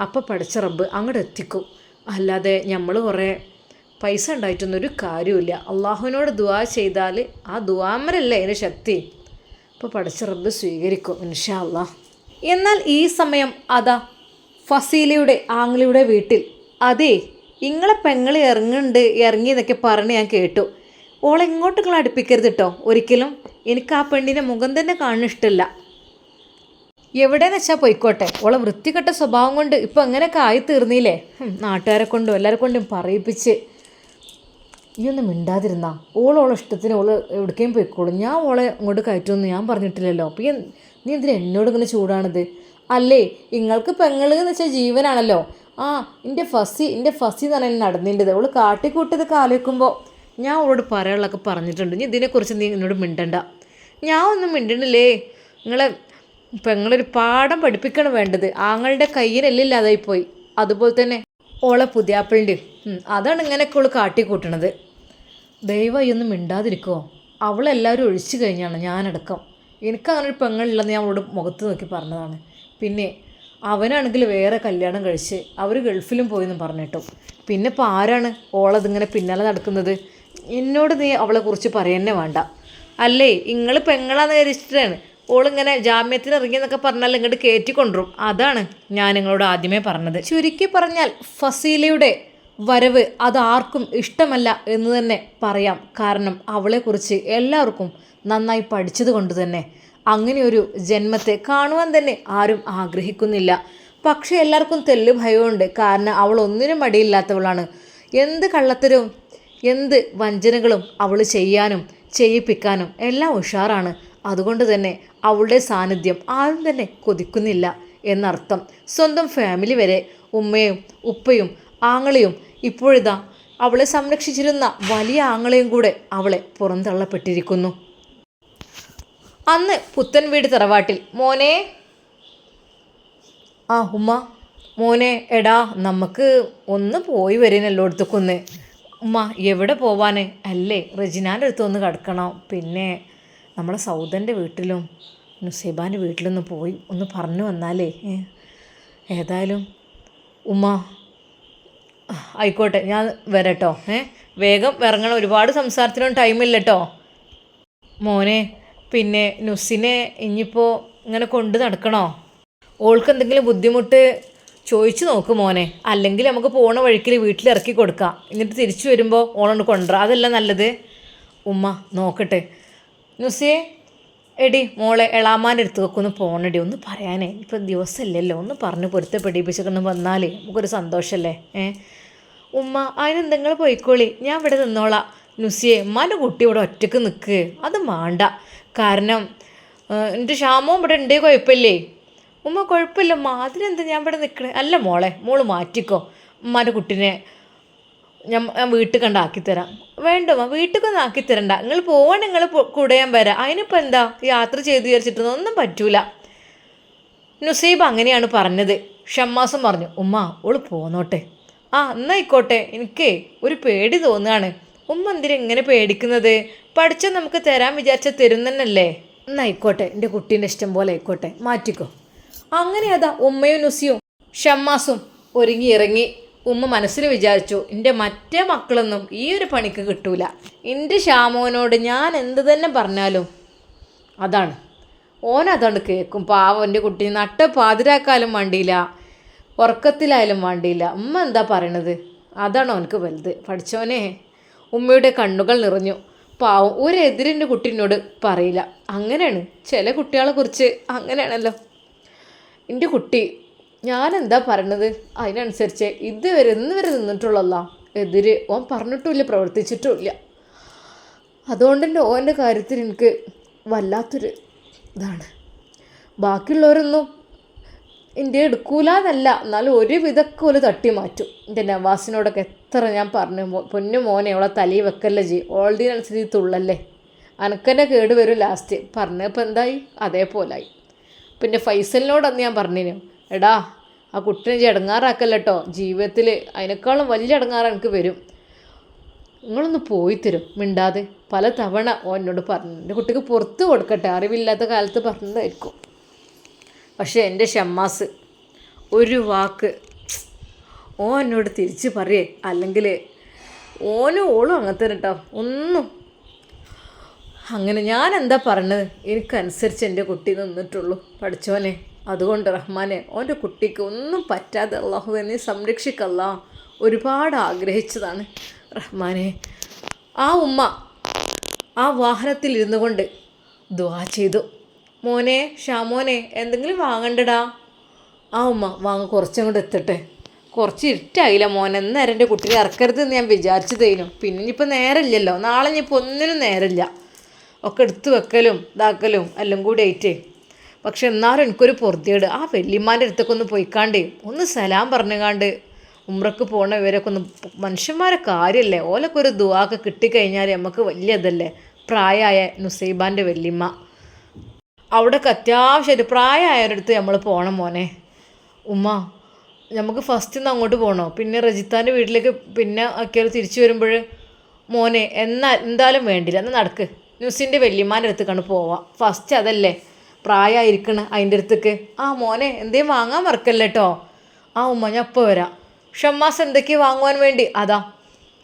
അപ്പം പഠിച്ച റബ്ബ് അങ്ങോട്ട് എത്തിക്കും. അല്ലാതെ നമ്മൾ കുറേ പൈസ ഉണ്ടായിട്ടൊന്നും ഒരു കാര്യമില്ല അള്ളാഹുവിനോട് ദുവാ ചെയ്താൽ ആ ദുവാമരല്ലേ അതിന്റെ ശക്തി? അപ്പോൾ പഠിച്ച റബ്ബ് സ്വീകരിക്കും ഇൻഷാ അള്ളാഹ് എന്നാൽ ഈ സമയം അതാ ഫസീലയുടെ ആംഗ്ലിയുടെ വീട്ടിൽ. അതേ ഇങ്ങളെ പെങ്ങൾ ഇറങ്ങുന്നുണ്ട് ഇറങ്ങി എന്നൊക്കെ പറഞ്ഞ് ഞാൻ കേട്ടു. ഓളെ ഇങ്ങോട്ട് നിങ്ങൾ അടുപ്പിക്കരുത് കേട്ടോ ഒരിക്കലും എനിക്ക് ആ പെണ്ണിന്റെ മുഖം തന്നെ കാണുന്ന ഇഷ്ടമില്ല എവിടെയെന്ന് വെച്ചാൽ പോയിക്കോട്ടെ. ഓളെ വൃത്തികെട്ട സ്വഭാവം കൊണ്ട് ഇപ്പം അങ്ങനെയൊക്കെ ആയി തീർന്നില്ലേ നാട്ടുകാരെ കൊണ്ടും എല്ലാവരെ കൊണ്ടും പറയിപ്പിച്ച്. ഈ മിണ്ടാതിരുന്ന. മിണ്ടാതിരുന്നാ ഓളോളെ ഇഷ്ടത്തിന് ഓൾ എവിടേക്കും പോയിക്കോളും. ഞാൻ ഓളെ ഇങ്ങോട്ട് കയറ്റുമെന്ന് ഞാൻ പറഞ്ഞിട്ടില്ലല്ലോ. അപ്പം നീ എന്തിനാ എന്നോട് ഇങ്ങനെ ചൂടാണത്? അല്ലേ? നിങ്ങൾക്ക് പെങ്ങൾ എന്ന് വെച്ചാൽ ജീവനാണല്ലോ. ആ എന്റെ ഫസി എന്റെ ഫസി എന്ന് പറഞ്ഞാൽ നടന്നിന്റെത് അവൾ കാട്ടിക്കൂട്ടിയതൊക്കെ ആലോചിക്കുമ്പോൾ ഞാൻ അവളോട് പറയാനുള്ളതൊക്കെ പറഞ്ഞിട്ടുണ്ട്. ഇനി ഇതിനെക്കുറിച്ച് നീ എന്നോട് മിണ്ടണ്ട. ഞാൻ ഒന്നും മിണ്ടണില്ലേ? നിങ്ങളെ പെങ്ങളൊരു പാഠം പഠിപ്പിക്കണം വേണ്ടത്. ആങ്ങളുടെ കയ്യിനെല്ലില്ലാതായി പോയി. അതുപോലെ തന്നെ ഓളെ പുതിയാപ്പിളിന്റെ അതാണ് ഇങ്ങനെയൊക്കെ ഓൾ കാട്ടിക്കൂട്ടണത്. ദയവായി ഒന്നും മിണ്ടാതിരിക്കുമോ അവളെല്ലാവരും ഒഴിച്ചു കഴിഞ്ഞാണ് ഞാനടക്കം. എനിക്ക് അങ്ങനെ ഒരു പെങ്ങളില്ലെന്ന് ഞാൻ അവളോട് മുഖത്ത് നോക്കി പറഞ്ഞതാണ്. പിന്നെ അവനാണെങ്കിൽ വേറെ കല്യാണം കഴിച്ച് അവർ ഗൾഫിലും പോയെന്നും പറഞ്ഞിട്ടു. പിന്നെ ഇപ്പോൾ ആരാണ് ഓളതിങ്ങനെ പിന്നാലെ നടക്കുന്നത്? എന്നോട് നീ അവളെ കുറിച്ച് പറയുന്നേ വേണ്ട. അല്ലേ? നിങ്ങൾ പെങ്ങളാന്ന് വിചാരിച്ചിട്ടാണ് ഓളിങ്ങനെ ജാമ്യത്തിന് ഇറങ്ങിയെന്നൊക്കെ പറഞ്ഞാൽ ഇങ്ങോട്ട് കയറ്റിക്കൊണ്ടുവരും അതാണ് ഞാൻ നിങ്ങളോട് ആദ്യമേ പറഞ്ഞത്. ചുരുക്കി പറഞ്ഞാൽ ഫസീലയുടെ വരവ് അതാർക്കും ഇഷ്ടമല്ല എന്ന് തന്നെ പറയാം. കാരണം അവളെക്കുറിച്ച് എല്ലാവർക്കും നന്നായി പഠിച്ചത് കൊണ്ട് തന്നെ അങ്ങനെ ഒരു ജന്മത്തെ കാണുവാൻ തന്നെ ആരും ആഗ്രഹിക്കുന്നില്ല. പക്ഷേ എല്ലാവർക്കും തെല്ല് ഭയമുണ്ട്. കാരണം അവൾ ഒന്നിനും മടിയില്ലാത്തവളാണ്. എന്ത് കള്ളത്തരവും എന്ത് വഞ്ചനകളും അവൾ ചെയ്യാനും ചെയ്യിപ്പിക്കാനും എല്ലാം ഉഷാറാണ്. അതുകൊണ്ട് തന്നെ അവളുടെ സാന്നിധ്യം ആരും തന്നെ കൊതിക്കുന്നില്ല എന്നർത്ഥം. സ്വന്തം ഫാമിലി വരെ ഉമ്മയും ഉപ്പയും ആങ്ങളെയും ഇപ്പോഴിതാ അവളെ സംരക്ഷിച്ചിരുന്ന വലിയ ആങ്ങളെയും കൂടെ അവളെ പുറന്തള്ളപ്പെട്ടിരിക്കുന്നു. അന്ന് പുത്തൻ വീട് തറവാട്ടിൽ. മോനെ. ആ ഉമ്മ. മോനെ എടാ നമുക്ക് ഒന്ന് പോയി വരുന്നല്ലോടത്തേക്കൊന്ന് ഉമ്മ എവിടെ പോവാന്? അല്ലേ റെജിനാന്റെ അടുത്തൊന്ന് കിടക്കണം. പിന്നെ നമ്മളെ സൗദന്റെ വീട്ടിലും നുസൈബാന്റെ വീട്ടിലൊന്ന് പോയി ഒന്ന് പറഞ്ഞു വന്നാലേ. ഏതായാലും ഉമ്മ ആയിക്കോട്ടെ ഞാൻ വരട്ടോ. ഏ വേഗം ഇറങ്ങണം. ഒരുപാട് സംസാരത്തിനൊന്നും ടൈമില്ല കേട്ടോ മോനെ പിന്നെ നുസിനെ ഇനിയിപ്പോൾ ഇങ്ങനെ കൊണ്ട് നടക്കണോ? ഓൾക്ക് എന്തെങ്കിലും ബുദ്ധിമുട്ട് ചോദിച്ചു നോക്ക് മോനെ. അല്ലെങ്കിൽ നമുക്ക് പോണ വഴിക്കിൽ വീട്ടിൽ ഇറക്കി കൊടുക്കാം. എന്നിട്ട് തിരിച്ചു വരുമ്പോൾ ഓണോണ്ട് കൊണ്ടുവരാം അതല്ല നല്ലത്. ഉമ്മ നോക്കട്ടെ. നുസിയെ എടി മോളെ എളാമാന്റെ അടുത്തൊക്കെ ഒന്ന് പോണടി. ഒന്ന് പറയാനേ. ഇപ്പം ദിവസമല്ലല്ലോ ഒന്ന് പറഞ്ഞ് പൊരുത്തപ്പെടിപ്പിച്ചൊക്കെ വന്നാലേ നമുക്കൊരു സന്തോഷമല്ലേ ഏ? ഉമ്മ അതിനെന്തെങ്കിലും പോയിക്കോളി. ഞാൻ ഇവിടെ നിന്നോളാം. നുസിയെ ഉമ്മാന്റെ കുട്ടി ഇവിടെ ഒറ്റയ്ക്ക് നിൽക്ക് അത് വേണ്ട കാരണം എന്റെ ക്ഷാമവും ഇവിടെ ഉണ്ടേ കുഴപ്പമില്ലേ? ഉമ്മ കുഴപ്പമില്ല ഉമ്മ. അതിനെന്താ ഞാൻ ഇവിടെ നിൽക്കണേ അല്ല മോളെ മോൾ മാറ്റിക്കോ. ഉമ്മാന്റെ കുട്ടീനെ ഞാൻ ഞാൻ വീട്ടിൽ കണ്ട് ആക്കിത്തരാം. വേണ്ട ഉമ്മ വീട്ടിൽ ആക്കി തരണ്ട നിങ്ങൾ പോവാൻ നിങ്ങൾ കൂടെ ഞാൻ വരാം. അതിനിപ്പോൾ എന്താ? യാത്ര ചെയ്ത് വിചാരിച്ചിട്ടൊന്നും ഒന്നും പറ്റൂല. നുസൈബ് അങ്ങനെയാണ് പറഞ്ഞത്. ഷമ്മാസം പറഞ്ഞു ഉമ്മ ഓൾ പോന്നോട്ടെ. ആ എന്നായിക്കോട്ടെ എനിക്ക് ഒരു പേടി തോന്നുകയാണ് ഉമ്മ എന്തിനാ ഇങ്ങനെ പേടിക്കുന്നത്? പഠിച്ച നമുക്ക് തരാൻ വിചാരിച്ച തരുന്നല്ലേ എന്നായിക്കോട്ടെ എന്റെ കുട്ടീന്റെ ഇഷ്ടം പോലെ ആയിക്കോട്ടെ മാറ്റിക്കോ. അങ്ങനെ അതാ ഉമ്മയും നുസിയും ഷമ്മാസും ഒരുങ്ങി ഇറങ്ങി ഉമ്മ മനസ്സിൽ വിചാരിച്ചു എന്റെ മറ്റേ മക്കളൊന്നും ഈ ഒരു പണിക്ക് കിട്ടൂല. എന്റെ ശ്യാമോനോട് ഞാൻ എന്ത് തന്നെ പറഞ്ഞാലും അതാണ്. ഓൻ അതുകൊണ്ട് കേൾക്കും പാവം എന്റെ കുട്ടി നട്ട പാതിരാക്കാലും വേണ്ടിയില്ല ഉറക്കത്തിലായാലും വേണ്ടിയില്ല. ഉമ്മ എന്താ പറയണത്? അതാണ് അവനക്ക് വലുത്. പഠിച്ചവനെ ഉമ്മയുടെ കണ്ണുകൾ നിറഞ്ഞു. പാവം ഒരു കുട്ടീനോട് പറയില്ല. അങ്ങനെയാണ്. ചില കുട്ടികളെ കുറിച്ച് അങ്ങനെയാണല്ലോ. എന്റെ കുട്ടി ഞാനെന്താ പറയണത്? അതിനനുസരിച്ച് ഇതുവരെ ഇന്ന് വരെ നിന്നിട്ടുള്ളല്ല എതിര് ഓൻ പറഞ്ഞിട്ടുമില്ല പ്രവർത്തിച്ചിട്ടുമില്ല. അതുകൊണ്ട് തന്നെ ഓന്റെ കാര്യത്തിൽ എനിക്ക് വല്ലാത്തൊരു ഇതാണ്. ബാക്കിയുള്ളവരൊന്നും ഇന്ത്യ എടുക്കൂല എന്നല്ല എന്നാലും ഒരു വിധക്കോൽ തട്ടി മാറ്റും എന്റെ നവാസിനോടൊക്കെ എത്ര ഞാൻ പറഞ്ഞു പൊന്നു മോനെ അവളെ തലയിൽ വെക്കല്ലേ ജി ഓൾഡിനനുസരിച്ച് തുള്ളല്ലേ. അനക്കന്നെ കേട് വരും ലാസ്റ്റ് പറഞ്ഞപ്പോൾ എന്തായി? അതേപോലായി. പിന്നെ ഫൈസലിനോട് അന്ന് ഞാൻ പറഞ്ഞിനു എടാ ആ കുട്ടിനെ ഇടങ്ങാറാക്കല്ല ജീവിതത്തിൽ അതിനേക്കാളും വലിയ ഇടങ്ങാറ് എനിക്ക് വരും. നിങ്ങളൊന്ന് പോയി തരും മിണ്ടാതെ. പല തവണ ഓ എന്നോട് പറഞ്ഞു എന്റെ കുട്ടിക്ക് പുറത്ത് കൊടുക്കട്ടെ അറിവില്ലാത്ത കാലത്ത് പറഞ്ഞതായിരിക്കും. പക്ഷേ എന്റെ ഷമ്മാസ് ഒരു വാക്ക് ഓ എന്നോട് തിരിച്ച് പറയേ. അല്ലെങ്കിൽ ഓനും ഓളും അങ്ങനെ തന്നെ കേട്ടോ ഒന്നും. അങ്ങനെ ഞാൻ എന്താ പറഞ്ഞത്? എനിക്കനുസരിച്ച് എന്റെ കുട്ടി നിന്നിട്ടുള്ളൂ പഠിച്ചോനെ അതുകൊണ്ട് റഹ്മാനെ ഓന്റെ കുട്ടിക്ക് ഒന്നും പറ്റാതെ അള്ളാഹു എന്നെ സംരക്ഷിക്കല്ല. ഒരുപാട് ആഗ്രഹിച്ചതാണ് റഹ്മാനെ. ആ ഉമ്മ ആ വാഹനത്തിൽ ഇരുന്നു കൊണ്ട് ദ്വാ ചെയ്തു. മോനെ ഷാമോനെ എന്തെങ്കിലും വാങ്ങണ്ടടാ? ആ ഉമ്മ വാങ്ങ കുറച്ചും കൂടെ എത്തട്ടെ. കുറച്ച് ഇരുട്ടായില്ല മോനെ അന്നേരം എന്റെ ഇറക്കരുത് എന്ന് ഞാൻ വിചാരിച്ചതേനു. പിന്നെ ഇനിയിപ്പോൾ നേരമില്ലല്ലോ. നാളെ ഇനിയിപ്പോൾ ഒന്നിനും നേരമില്ല. ഒക്കെ എടുത്തു വെക്കലും ഇതാക്കലും എല്ലാം കൂടി ആയിട്ടേ. പക്ഷെ എന്നാലും എനിക്കൊരു പൊറുതിയേട് ആ വെല്ലിമാന്റെ അടുത്തൊക്കെ ഒന്ന് പോയിക്കാണ്ട്. ഒന്ന് സലാം പറഞ്ഞുകാണ്ട് ഉമ്രക്ക് പോണ ഇവരൊക്കെ ഒന്ന് മനുഷ്യന്മാരെ കാര്യമല്ലേ ഓലൊക്കെ ഒരു ദുവാക്കെ കിട്ടിക്കഴിഞ്ഞാൽ നമുക്ക് വലിയ ഇതല്ലേ പ്രായമായ നുസൈബാന്റെ വല്യമ്മ. അവിടെയൊക്കെ അത്യാവശ്യമായിട്ട് പ്രായമായവരടുത്ത് നമ്മൾ പോകണം മോനെ. ഉമ്മ നമുക്ക് ഫസ്റ്റ് നിന്ന് അങ്ങോട്ട് പോകണോ പിന്നെ റജിത്താന്റെ വീട്ടിലേക്ക് പിന്നെ അക്കയിൽ തിരിച്ചു വരുമ്പോൾ മോനെ എന്നാ എന്തായാലും വേണ്ടില്ല എന്നാൽ നടക്ക്. ന്യൂസിന്റെ വല്യമ്മാന്റെ അടുത്തേക്കാണ് പോവാം. ഫസ്റ്റ് അതല്ലേ പ്രായമായിരിക്കണ അതിന്റെ അടുത്തേക്ക്. ആ മോനെ എന്തേലും വാങ്ങാൻ മറക്കല്ലേ കേട്ടോ ആ ഉമ്മ ഞാൻ അപ്പോൾ വരാം. ഷമ്മാസ് എന്തൊക്കെയാണ് വാങ്ങുവാൻ വേണ്ടി? അതാ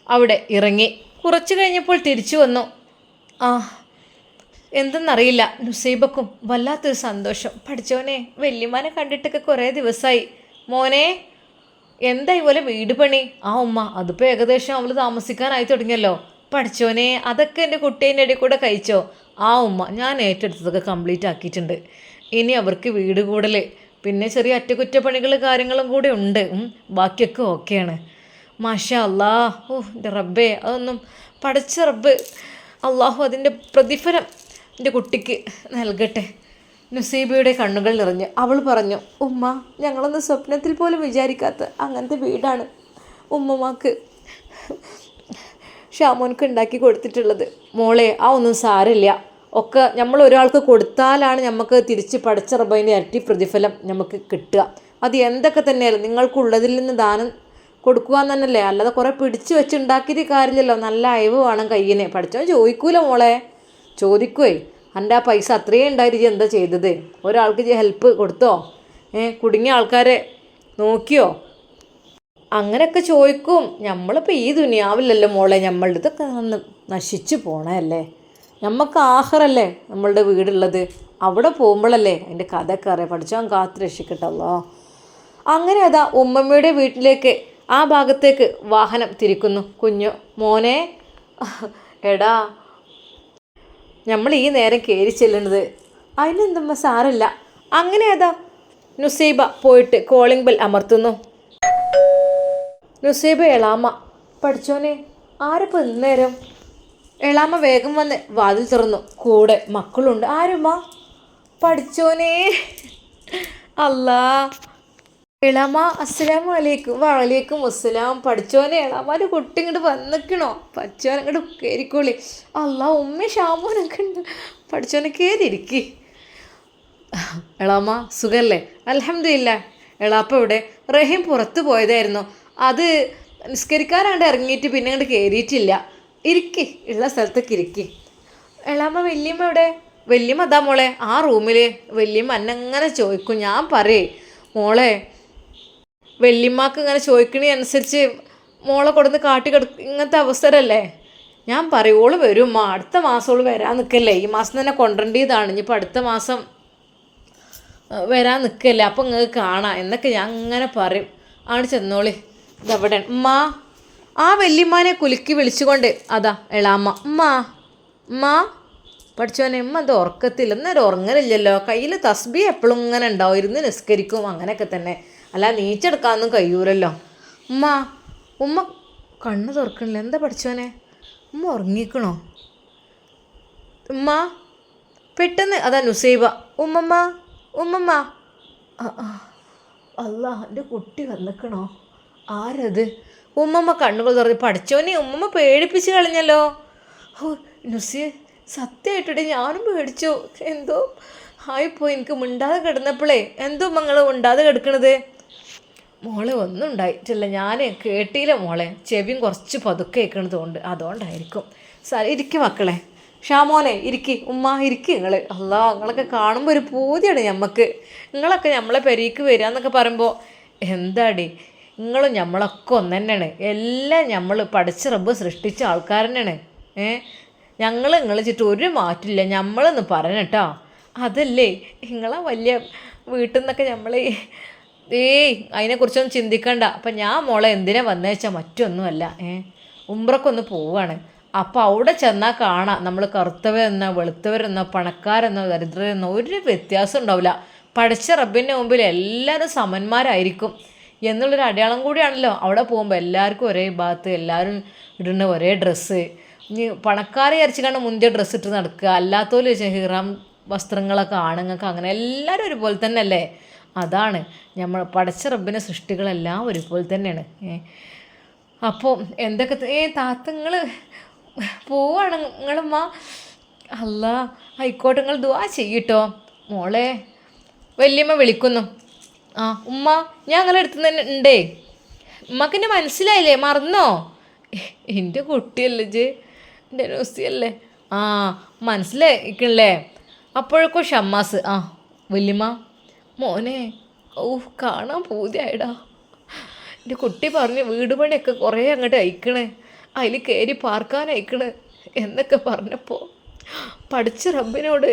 അവിടെ ഇറങ്ങി. കുറച്ച് കഴിഞ്ഞപ്പോൾ തിരിച്ചു വന്നു. ആ എന്തെന്നറിയില്ല. നുസൈബക്കും വല്ലാത്തൊരു സന്തോഷം. പഠിച്ചവനെ വല്യമാനെ കണ്ടിട്ടൊക്കെ കുറേ ദിവസമായി മോനെ എന്താ ഇതുപോലെ വീട് പണി? ആ ഉമ്മ അതിപ്പോൾ ഏകദേശം അവൾ താമസിക്കാനായി തുടങ്ങിയല്ലോ. പഠിച്ചോനെ അതൊക്കെ എന്റെ കുട്ടീന്റെ ഇടയിൽ കൂടെ കഴിച്ചോ? ആ ഉമ്മ ഞാൻ ഏറ്റെടുത്തതൊക്കെ കംപ്ലീറ്റ് ആക്കിയിട്ടുണ്ട്. ഇനി അവർക്ക് വീട് കൂടൽ പിന്നെ ചെറിയ അറ്റകുറ്റപ്പണികൾ കാര്യങ്ങളും കൂടെ ഉണ്ട്. ബാക്കിയൊക്കെ ഓക്കെയാണ് മാഷ അല്ലാ ഓ എന്റെ റബ്ബേ അതൊന്നും പഠിച്ച റബ്ബ്. അള്ളാഹു അതിന്റെ പ്രതിഫലം എന്റെ കുട്ടിക്ക് നൽകട്ടെ. നുസൈബയുടെ കണ്ണുകൾ നിറഞ്ഞ് അവൾ പറഞ്ഞു ഉമ്മ ഞങ്ങളൊന്ന് സ്വപ്നത്തിൽ പോലും വിചാരിക്കാത്ത അങ്ങനത്തെ വീടാണ് ഉമ്മമാക്ക് ഷാമോൻക്ക് ഉണ്ടാക്കി കൊടുത്തിട്ടുള്ളത്. മോളെ ആ ഒന്നും സാരമില്ല. ഒക്കെ നമ്മൾ ഒരാൾക്ക് കൊടുത്താലാണ് നമുക്ക് തിരിച്ച് പഠിച്ച ഇരട്ടി പ്രതിഫലം നമുക്ക് കിട്ടുക. അത് എന്തൊക്കെ തന്നെയാലും നിങ്ങൾക്കുള്ളതിൽ നിന്ന് ദാനം കൊടുക്കുക തന്നല്ലേ അല്ലാതെ കുറേ പിടിച്ച് വെച്ച് ഉണ്ടാക്കിയിട്ട് കാര്യമില്ലല്ലോ. നല്ല അയവ് വേണം കയ്യിനെ. പഠിച്ചോ ചോദിക്കൂല മോളെ. ചോദിക്കുവേ. എന്റെ ആ പൈസ അത്രയും ഉണ്ടായിട്ട് എന്താ ചെയ്തത്? ഒരാൾക്ക് ഹെൽപ്പ് കൊടുത്തോ? ഏ കുടുങ്ങിയ ആൾക്കാരെ നോക്കിയോ? അങ്ങനെയൊക്കെ ചോദിക്കും. നമ്മളിപ്പോൾ ഈ ദുനിയാവില്ലല്ലോ മോളെ. നമ്മളുടെ ഇതൊക്കെ നശിച്ചു പോണല്ലേ നമുക്ക് ആഹറല്ലേ നമ്മളുടെ വീടുള്ളത്? അവിടെ പോകുമ്പോഴല്ലേ അതിന്റെ കഥയൊക്കെ അറിയാം. പഠിച്ചാൽ കാത്തു രക്ഷിക്കട്ടല്ലോ അങ്ങനെ അതാ ഉമ്മമ്മയുടെ വീട്ടിലേക്ക് ആ ഭാഗത്തേക്ക് വാഹനം തിരിക്കുന്നു. കുഞ്ഞു മോനെ. എടാ നമ്മൾ ഈ നേരം കയറി ചെല്ലുന്നത്. അതിനെന്തമ്മ സാറില്ല അങ്ങനെ ഏതാ? നുസൈബ പോയിട്ട് കോളിംഗ് ബെൽ അമർത്തുന്നു. നുസൈബ എളാമ പഠിച്ചോനെ ആരപ്പോൾ ഇന്നേരം? എളാമ വേഗം വന്ന് വാതിൽ തുറന്നു. കൂടെ മക്കളുണ്ട്. ആരുമ്മ? പഠിച്ചോനെ. അല്ലാ. എളാമ അസ്സലാമു അലൈക്കും. വളലേക്കും അസ്സലാം. പഠിച്ചോനെ ഇളമാന്റെ കുട്ടി ഇങ്ങോട്ട് വന്നിക്കണോ? പഠിച്ചോനെ ഇങ്ങോട്ട് കയറിക്കോളി അല്ല ഉമ്മ ഷാമോനൊക്കെ ഉണ്ട് പഠിച്ചോനെ കയറിയിരിക്കി ഇളമ സുഖല്ലേ? അലഹമില്ല ഇളാപ്പ ഇവിടെ റഹീം പുറത്ത് പോയതായിരുന്നു. അത് നിസ്കരിക്കാനാണ്ട് ഇറങ്ങിയിട്ട് പിന്നെ അങ്ങോട്ട് കയറിയിട്ടില്ല ഇരിക്കി ഉള്ള സ്ഥലത്തേക്ക് ഇരിക്കി. ഇളാമ്മ വല്യമ്മ ഇവിടെ വല്യമ്മ അതാ മോളെ ആ റൂമിൽ വല്യമ്മ എന്നെങ്ങനെ ചോദിക്കും. ഞാൻ പറയേ മോളെ വല്യമ്മക്ക് ഇങ്ങനെ ചോദിക്കണനുസരിച്ച് മോളെ കൊടുന്ന് കാട്ടി കിടക്ക ഇങ്ങനത്തെ അവസരമല്ലേ ഞാൻ പറയുവോൾ വരും. അടുത്ത മാസം ഓൾ വരാൻ നിൽക്കല്ലേ ഈ മാസം തന്നെ കൊണ്ടുവരേണ്ടതാണ് ഇനിയിപ്പോൾ അടുത്ത മാസം വരാൻ നിൽക്കല്ലേ അപ്പം നിങ്ങൾക്ക് കാണാം. എന്നൊക്കെ ഞാൻ അങ്ങനെ പറയും. ആണ് ചെന്നോളി. ഇതവിടെ ഉമ്മ ആ വല്യമ്മാനെ കുലുക്കി വിളിച്ചുകൊണ്ട് അതാ എളാമ്മ. ഉമ്മ ഉമ്മ പഠിച്ചോനെ ഉമ്മ അത് ഉറക്കത്തില്ല. എന്നൊരു ഉറങ്ങലില്ലല്ലോ. കയ്യിൽ തസ്ബി എപ്പോഴും ഇങ്ങനെ ഉണ്ടാവും. ഇരുന്ന് നിസ്കരിക്കും. അങ്ങനെയൊക്കെ തന്നെ. അല്ല നീച്ചെടുക്കാനൊന്നും കഴിയൂലല്ലോ. ഉമ്മ ഉമ്മ കണ്ണ് തുറക്കണില്ല. എന്താ പഠിച്ചോനെ ഉമ്മ ഉറങ്ങിക്കണോ? ഉമ്മ പെട്ടെന്ന് അതാ നുസൈബ. ഉമ്മമ്മ ഉമ്മമ്മ. അല്ല എന്റെ കുട്ടി വന്നിക്കണോ? ആരത്? ഉമ്മമ്മ കണ്ണുകൾ തുറന്ന് പഠിച്ചോനെ ഉമ്മമ്മ പേടിപ്പിച്ച് കളഞ്ഞല്ലോ. ഓ നുസി സത്യമായിട്ടെ ഞാനും പേടിച്ചു. എന്തോ ആയിപ്പോയി. എനിക്ക് മിണ്ടാതെ കിടന്നപ്പോഴേ എന്തോ മങ്ങൾ മിണ്ടാതെ കിടക്കണത്? മോളെ ഒന്നും ഉണ്ടായിട്ടില്ല. ഞാൻ കേട്ടില്ല മോളെ. ചെവിയും കുറച്ച് പതുക്കെ കേൾക്കണത് കൊണ്ട് അതുകൊണ്ടായിരിക്കും. സാർ ഇരിക്കും മക്കളെ. ഷാമോനെ ഇരിക്കി. ഉമ്മ ഇരിക്കി നിങ്ങൾ അല്ലാ നിങ്ങളൊക്കെ കാണുമ്പോൾ ഒരു പൂതിയാണ് ഞമ്മക്ക്. നിങ്ങളൊക്കെ നമ്മളെ പെരീക്ക് വരിക എന്നൊക്കെ പറയുമ്പോൾ എന്താടി? നിങ്ങളും നമ്മളൊക്കെ ഒന്ന് തന്നെയാണ് എല്ലാം നമ്മൾ പഠിച്ച റബ്ബ് സൃഷ്ടിച്ച ആൾക്കാർ തന്നെയാണ് ഏ? ഞങ്ങൾ നിങ്ങൾ ചുറ്റും ഒരു മാറ്റില്ല നമ്മളെന്ന് പറഞ്ഞിട്ടോ അതല്ലേ? നിങ്ങളാ വലിയ വീട്ടിൽ നിന്നൊക്കെ നമ്മൾ ഏയ് അതിനെക്കുറിച്ചൊന്നും ചിന്തിക്കണ്ട. അപ്പം ഞാൻ മോളെ എന്തിനാ വന്നേച്ചാൽ മറ്റൊന്നുമല്ല. ഏ ഉമ്പ്രക്കൊന്ന് പോവുകയാണ് അപ്പോൾ അവിടെ ചെന്നാൽ കാണാം. നമ്മൾ കറുത്തവരെന്നോ വെളുത്തവരെന്നോ പണക്കാരെന്നോ ദരിദ്രരെന്നോ ഒരു വ്യത്യാസം ഉണ്ടാവില്ല. പഠിച്ച റബ്ബിന്റെ മുമ്പിൽ എല്ലാവരും സമന്മാരായിരിക്കും എന്നുള്ളൊരു അടയാളം കൂടിയാണല്ലോ. അവിടെ പോകുമ്പോൾ എല്ലാവർക്കും ഒരേ ഭാഗത്ത് എല്ലാവരും ഇടുന്ന ഒരേ ഡ്രസ്സ്. ഇനി പണക്കാരെ വിചാരിച്ച് കണ്ട് മുന്തിയ ഡ്രസ്സ് ഇട്ട് നടക്കുക. അല്ലാത്തവര് ഹിറാം വസ്ത്രങ്ങളൊക്കെ ആണുങ്ങൾക്ക് അങ്ങനെ എല്ലാവരും ഒരുപോലെ തന്നെ അല്ലേ അതാണ്. നമ്മൾ പടച്ച റബ്ബിന്റെ സൃഷ്ടികളെല്ലാം ഒരുപോലെ തന്നെയാണ്. അപ്പോൾ എന്തൊക്കെ ഏ താത്തങ്ങൾ പോവാണ് നിങ്ങളമ്മ അല്ല ആയിക്കോട്ടെ നിങ്ങൾ ദുവാ ചെയ്യട്ടോ. മോളെ വല്യമ്മ വിളിക്കുന്നു. ആ ഉമ്മ ഞാൻ നിങ്ങളെ അടുത്ത് തന്നെ ഉണ്ടേ ഉമ്മക്ക് എന്നെ മനസ്സിലായില്ലേ? മറന്നോ? എന്റെ കുട്ടിയല്ലേ ജെ എന്റെ ന്യൂസിയല്ലേ ആ മനസ്സിലായിക്കണല്ലേ? അപ്പോഴേക്കും ഷമ്മാസ് ആ വല്യമ്മ. മോനെ ഓ കാണാൻ പൂതിയായിടാ. എന്റെ കുട്ടി പറഞ്ഞ് വീട് പണിയൊക്കെ കുറേ അങ്ങോട്ട് അയക്കണേ. അതിൽ കയറി പാർക്കാൻ അയക്കണേ എന്നൊക്കെ പറഞ്ഞപ്പോൾ പഠിച്ച റബ്ബിനോട്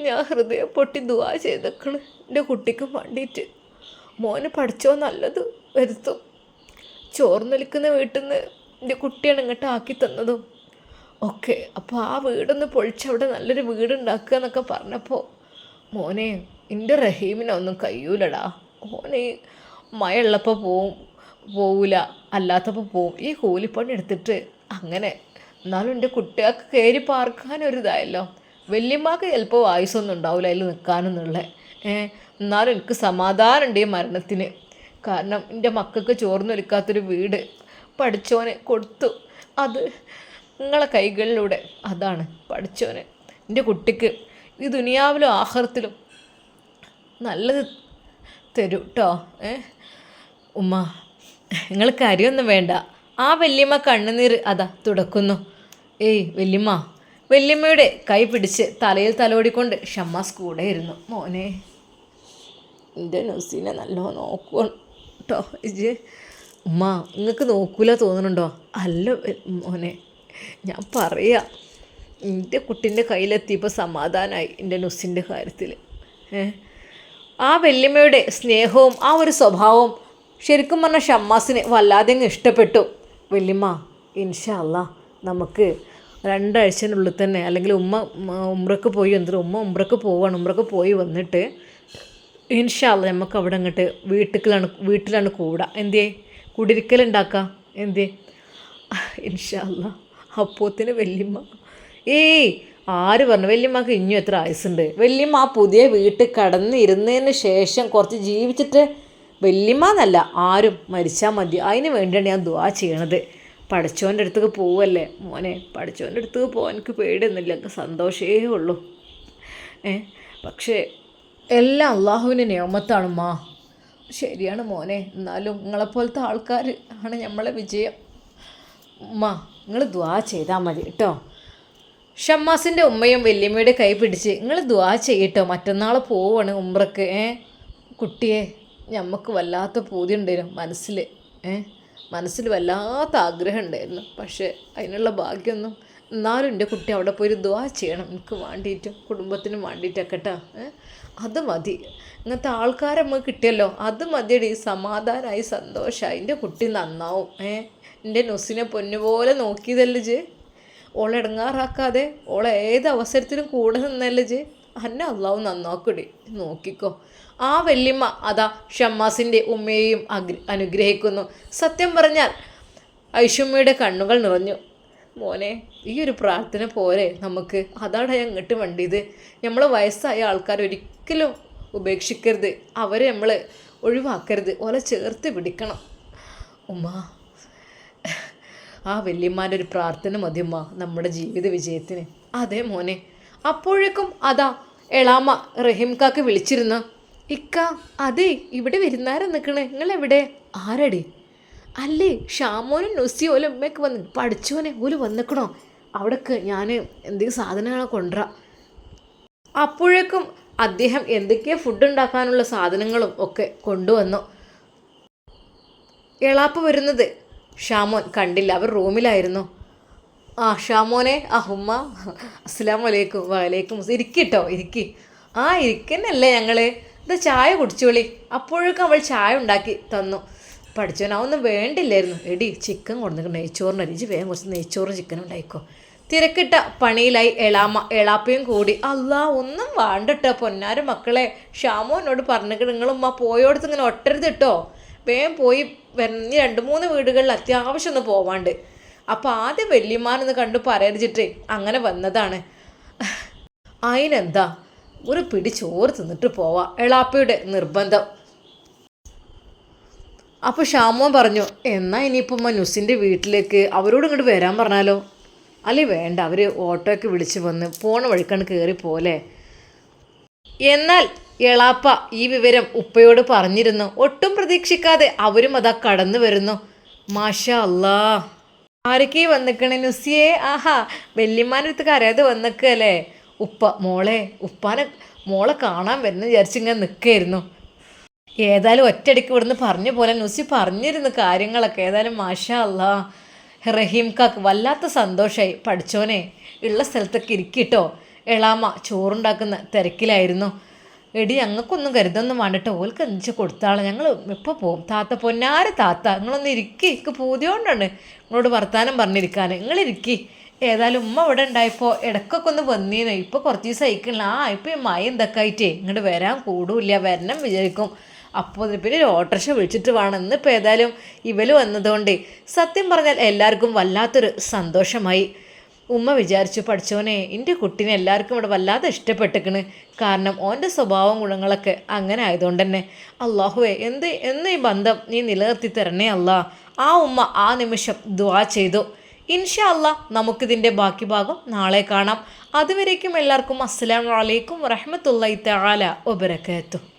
ഞാൻ ഹൃദയം പൊട്ടി ദുവാ ചെയ്തേക്കണ് എന്റെ കുട്ടിക്ക് വേണ്ടിയിട്ട് മോന് പഠിച്ചോ നല്ലത് വരുത്തും. ചോറ് നിൽക്കുന്ന വീട്ടിൽ നിന്ന് എന്റെ കുട്ടിയാണ് ഇങ്ങോട്ട് ആക്കി തന്നതും. ഒക്കെ അപ്പോൾ ആ വീടൊന്ന് പൊളിച്ച് അവിടെ നല്ലൊരു വീട് ഉണ്ടാക്കുക എന്നൊക്കെ പറഞ്ഞപ്പോൾ മോനെ എന്റെ റഹീമിനൊന്നും കഴിയൂലടാ. ഓനെ മഴ ഉള്ളപ്പോൾ പോവും പോവില്ല അല്ലാത്തപ്പോൾ പോവും. ഈ കൂലിപ്പണി എടുത്തിട്ട് അങ്ങനെ എന്നാലും എന്റെ കുട്ടികൾക്ക് കയറി പാർക്കാനൊരിതായല്ലോ. വല്യമ്മക്ക് ചിലപ്പോൾ വായുസൊന്നും ഉണ്ടാവില്ല അതിൽ നിൽക്കാനെന്നുള്ളത് ഏ എന്നാലും എനിക്ക് സമാധാനമുണ്ട് ഈ മരണത്തിന്. കാരണം എന്റെ മക്കൾക്ക് ചോർന്നൊലിക്കാത്തൊരു വീട് പഠിച്ചോനെ കൊടുത്തു. അത് നിങ്ങളെ കൈകളിലൂടെ അതാണ് പഠിച്ചോനെ എന്റെ കുട്ടിക്ക് ഈ ദുനിയാവിലും ആഹ്റത്തിലും നല്ലത് തരൂ കേട്ടോ ഉമ്മ നിങ്ങൾ കാര്യമൊന്നും വേണ്ട. ആ വല്യമ്മ കണ്ണുനീർ അതാ തുടക്കുന്നു. ഏയ് വല്യമ്മ. വല്യമ്മയുടെ കൈ പിടിച്ച് തലയിൽ തലോടിക്കൊണ്ട് ഷമ്മാസ് കൂടെ ഇരുന്നു മോനെ എന്റെ നസീനെ നല്ലോ നോക്കുക കേട്ടോ ഇജ് ഉമ്മ നിങ്ങൾക്ക് നോക്കൂല തോന്നുന്നുണ്ടോ? അല്ല മോനെ ഞാൻ പറയാ എന്റെ കുട്ടീന്റെ കയ്യിലെത്തിയപ്പോൾ സമാധാനമായി എന്റെ നുസിന്റെ കാര്യത്തിൽ ഏ? ആ വല്യമ്മയുടെ സ്നേഹവും ആ ഒരു സ്വഭാവവും ശരിക്കും പറഞ്ഞ ഷമ്മാസിന് വല്ലാതെ അങ്ങ് ഇഷ്ടപ്പെട്ടു. വല്യമ്മ ഇൻഷല്ല നമുക്ക് രണ്ടാഴ്ചനുള്ളിൽ തന്നെ അല്ലെങ്കിൽ ഉമ്മ ഉമ്രക്ക് പോയി എന്നിട്ട് ഉമ്മ ഉമ്രക്ക് പോവാണ് ഉമ്രക്ക് പോയി വന്നിട്ട് ഇൻഷാല്ല നമുക്ക് അവിടെ അങ്ങോട്ട് വീട്ടിലാണ് വീട്ടിലാണ് കൂടുക എന്തേ കുടിരിക്കലുണ്ടാക്കാം എന്തേ ഇൻഷാല്ല അപ്പോത്തിന് വല്യമ്മ ഏയ് ആര് പറഞ്ഞു? വല്യമ്മക്ക് ഇനിയും എത്ര ആയുസുണ്ട് വല്യമ്മ ആ പുതിയ വീട്ടിൽ കടന്നിരുന്നതിന് ശേഷം കുറച്ച് ജീവിച്ചിട്ട് വല്യമ്മ എന്നല്ല ആരും മരിച്ചാൽ മതി. അതിന് വേണ്ടിയാണ് ഞാൻ ദുവാ ചെയ്യണത്. പഠിച്ചോന്റെ അടുത്തേക്ക് പോവല്ലേ? മോനെ പഠിച്ചോന്റെ അടുത്തേക്ക് പോകാൻ എനിക്ക് പേടിയൊന്നുമില്ല. എനിക്ക് സന്തോഷമേ ഉള്ളൂ. ഏ? പക്ഷേ എല്ലാം അള്ളാഹുവിന്റെ നിയമത്താണ് മാ ശരിയാണ് മോനെ. എന്നാലും നിങ്ങളെപ്പോലത്തെ ആൾക്കാർ ആണ് നമ്മളെ വിജയം. ഉമ്മ നിങ്ങൾ ദ്വാ ചെയ്താൽ മതി കേട്ടോ. ഷമ്മാസിന്റെ ഉമ്മയും വല്യമ്മയുടെ കൈ പിടിച്ച് നിങ്ങൾ ദ്വാ ചെയ്യട്ടോ മറ്റന്നാൾ പോവാണ് ഉമ്രക്ക് ഏ? കുട്ടിയെ ഞമ്മക്ക് വല്ലാത്ത പൂതി ഉണ്ടായിരുന്നു മനസ്സിൽ ഏ? മനസ്സിൽ വല്ലാത്ത ആഗ്രഹം ഉണ്ടായിരുന്നു പക്ഷേ അതിനുള്ള ഭാഗ്യമൊന്നും എന്നാലും എന്റെ കുട്ടി അവിടെ പോയി ദ്വാ ചെയ്യണം എനിക്ക് വേണ്ടിയിട്ടും കുടുംബത്തിനും വേണ്ടിയിട്ടൊക്കെ കേട്ടോ അത് മതി. ഇങ്ങനത്തെ ആൾക്കാരെ നമുക്ക് കിട്ടിയല്ലോ അത് മതിയടി സമാധാനമായി സന്തോഷമായി എന്റെ കുട്ടി നന്നാവും ഏ? എന്റെ നൊസിനെ പൊന്നുപോലെ നോക്കിയതല്ലേ ഓളെ ഇടങ്ങാറാക്കാതെ ഓളെ ഏത് അവസരത്തിലും കൂടെ നിന്നല്ലേ ജ് അന്നെ അള്ളാവ് നന്നാക്കൂടി. നോക്കിക്കോ. ആ വല്യമ്മ അതാ ഷമ്മാസിന്റെ ഉമ്മയെയും അനുഗ്രഹിക്കുന്നു. സത്യം പറഞ്ഞാൽ ഐഷുമ്മയുടെ കണ്ണുകൾ നിറഞ്ഞു. മോനെ ഈ ഒരു പ്രാർത്ഥന പോരെ നമുക്ക്. അതാണ് ഞാൻ ഇങ്ങോട്ട് വേണ്ടിയത് നമ്മൾ വയസ്സായ ആൾക്കാർ ഒരിക്കലും ഉപേക്ഷിക്കരുത്. അവരെ നമ്മൾ ഒഴിവാക്കരുത്. ഓലെ ചേർത്ത് പിടിക്കണം. ഉമ്മ. ആ വല്യമ്മാന്റെ ഒരു പ്രാർത്ഥന മതിയമ്മ നമ്മുടെ ജീവിത വിജയത്തിന്. അതെ മോനെ. അപ്പോഴേക്കും അതാ എളാമ റഹീംകാക്ക് വിളിച്ചിരുന്നു. ഇക്ക അതെ ഇവിടെ വരുന്നാരാ നിൽക്കണേ നിങ്ങൾ എവിടെ ആരടി? അല്ലേ ഷാമോനും നുസിയോ ഓലും വന്ന് പഠിച്ചോനെ ഓൽ വന്നിക്കണോ? അവിടേക്ക് ഞാൻ എന്തെങ്കിലും സാധനങ്ങളൊക്കെ കൊണ്ടുവരാം. അപ്പോഴേക്കും അദ്ദേഹം എന്തൊക്കെയോ ഫുഡ് ഉണ്ടാക്കാനുള്ള സാധനങ്ങളും ഒക്കെ കൊണ്ടുവന്നു. എളാപ്പ് വരുന്നത് ഷാമോൻ കണ്ടില്ല അവർ റൂമിലായിരുന്നു. ആ ഷാമോനെ ആ ഉമ്മ അസ്സലാം വലൈക്കും വലൈക്കും ഇരിക്കിട്ടോ ഇരിക്കി. ആ ഇരിക്കുന്നല്ലേ ഞങ്ങൾ ഇത് ചായ കുടിച്ചോളി. അപ്പോഴേക്കും അവൾ ചായ ഉണ്ടാക്കി തന്നു. പഠിച്ചവൻ അതൊന്നും വേണ്ടില്ലായിരുന്നു. എടി ചിക്കൻ കൊണ്ടുവന്നിട്ട് നെയ്ച്ചോറിന് അരിച്ച് വേഗം കുറച്ച് നെയ്ച്ചോറും ചിക്കൻ ഉണ്ടായിക്കോ. തിരക്കിട്ട പണിയിലായി എളാമ എളാപ്പയും കൂടി. അല്ലാ ഒന്നും വേണ്ടട്ടോ പൊന്നാരും മക്കളെ. ഷാമോനോട് പറഞ്ഞിട്ട് നിങ്ങളുമ്മ പോയോടത്ത് ഇങ്ങനെ ഒട്ടരുത് കേട്ടോ വേഗം പോയി വരുന്ന രണ്ട് മൂന്ന് വീടുകളിൽ അത്യാവശ്യം ഒന്ന് പോവാണ്ട്. അപ്പോൾ ആദ്യം വല്യമാരെന്ന് കണ്ട് പറയരുതിട്ട് അങ്ങനെ വന്നതാണ്. അതിനെന്താ ഒരു പിടി ചോറ് തിന്നിട്ട് പോവാ. എളാപ്പയുടെ നിർബന്ധം. അപ്പോൾ ഷാമോൻ പറഞ്ഞു എന്നാൽ ഇനിയിപ്പം നുസിന്റെ വീട്ടിലേക്ക് അവരോട് ഇങ്ങോട്ട് വരാൻ പറഞ്ഞാലോ? അല്ലേ വേണ്ട അവർ ഓട്ടോയ്ക്ക് വിളിച്ച് വന്ന് പോണ വഴിക്കാണ് കയറി പോലെ എന്നാൽ എളാപ്പ ഈ വിവരം ഉപ്പയോട് പറഞ്ഞിരുന്നു. ഒട്ടും പ്രതീക്ഷിക്കാതെ അവരും അതാ കടന്നു വരുന്നു. മാഷാ അല്ലാ ആരൊക്കെ വന്നിക്കണേ? നുസിയെ? ആഹാ വല്യമ്മാനടുത്ത് കരയാതെ വന്നിക്കല്ലേ? ഉപ്പ മോളെ ഉപ്പാനെ മോളെ കാണാൻ വരുന്ന വിചാരിച്ചിങ്ങനെ നിൽക്കായിരുന്നു ഏതായാലും ഒറ്റയടിക്ക് ഇവിടുന്ന് പറഞ്ഞു പോലെ നുസി പറഞ്ഞിരുന്നു കാര്യങ്ങളൊക്കെ. ഏതായാലും മാഷാ അല്ലാ റഹീം കാക്ക് വല്ലാത്ത സന്തോഷമായി പഠിച്ചോനെ ഉള്ള സ്ഥലത്തൊക്കെ ഇരിക്കിട്ടോ എളാമ ചോറുണ്ടാക്കുന്ന തിരക്കിലായിരുന്നു. എടി ഞങ്ങൾക്കൊന്നും കരുതൊന്നും വേണ്ടിട്ട് ഓൽക്ക് എന്തിച്ച് കൊടുത്താളെ ഞങ്ങൾ എപ്പോൾ പോകും താത്ത പൊന്നാര താത്ത നിങ്ങളൊന്ന് ഇരിക്കി. എനിക്ക് പൂതിയോണ്ടാണ് നിങ്ങളോട് വർത്താനം പറഞ്ഞിരിക്കാൻ നിങ്ങളിരിക്കി ഏതായാലും ഉമ്മ ഇവിടെ ഉണ്ടായപ്പോൾ ഇടക്കൊക്കെ ഒന്ന് വന്നീനു. ഇപ്പോൾ കുറച്ച് ദിവസം അയക്കണില്ല ആ ഇപ്പോൾ ഈ മയ എന്തൊക്കെ ആയിട്ടേ? ഇങ്ങോട്ട് വരാൻ കൂടില്ല. വരണം വിചാരിക്കും. അപ്പോൾ പിന്നെ ഒരു ഓട്ടോറിക്ഷ വിളിച്ചിട്ട് വേണം. ഇന്നിപ്പോൾ ഏതായാലും ഇവൽ വന്നതുകൊണ്ട് സത്യം പറഞ്ഞാൽ എല്ലാവർക്കും വല്ലാത്തൊരു സന്തോഷമായി. ഉമ്മ വിചാരിച്ചു പഠിച്ചോനെ എന്റെ കുട്ടീനെ എല്ലാവർക്കും ഇവിടെ വല്ലാതെ ഇഷ്ടപ്പെട്ടിക്കണ്. കാരണം ഓന്റെ സ്വഭാവം ഗുണങ്ങളൊക്കെ അങ്ങനെ ആയതുകൊണ്ട് തന്നെ. അള്ളാഹുവെ എന്ത് എന്ന് ഈ ബന്ധം നീ നിലനിർത്തി തരണേ അല്ല ആ ഉമ്മ ആ നിമിഷം ദ്വാ ചെയ്തു. ഇൻഷാ അല്ല നമുക്കിതിന്റെ ബാക്കി ഭാഗം നാളെ കാണാം. അതുവരേക്കും എല്ലാവർക്കും അസ്സാം വലൈക്കും വറഹമത്തല്ലാ തആല വബറകാതുഹു.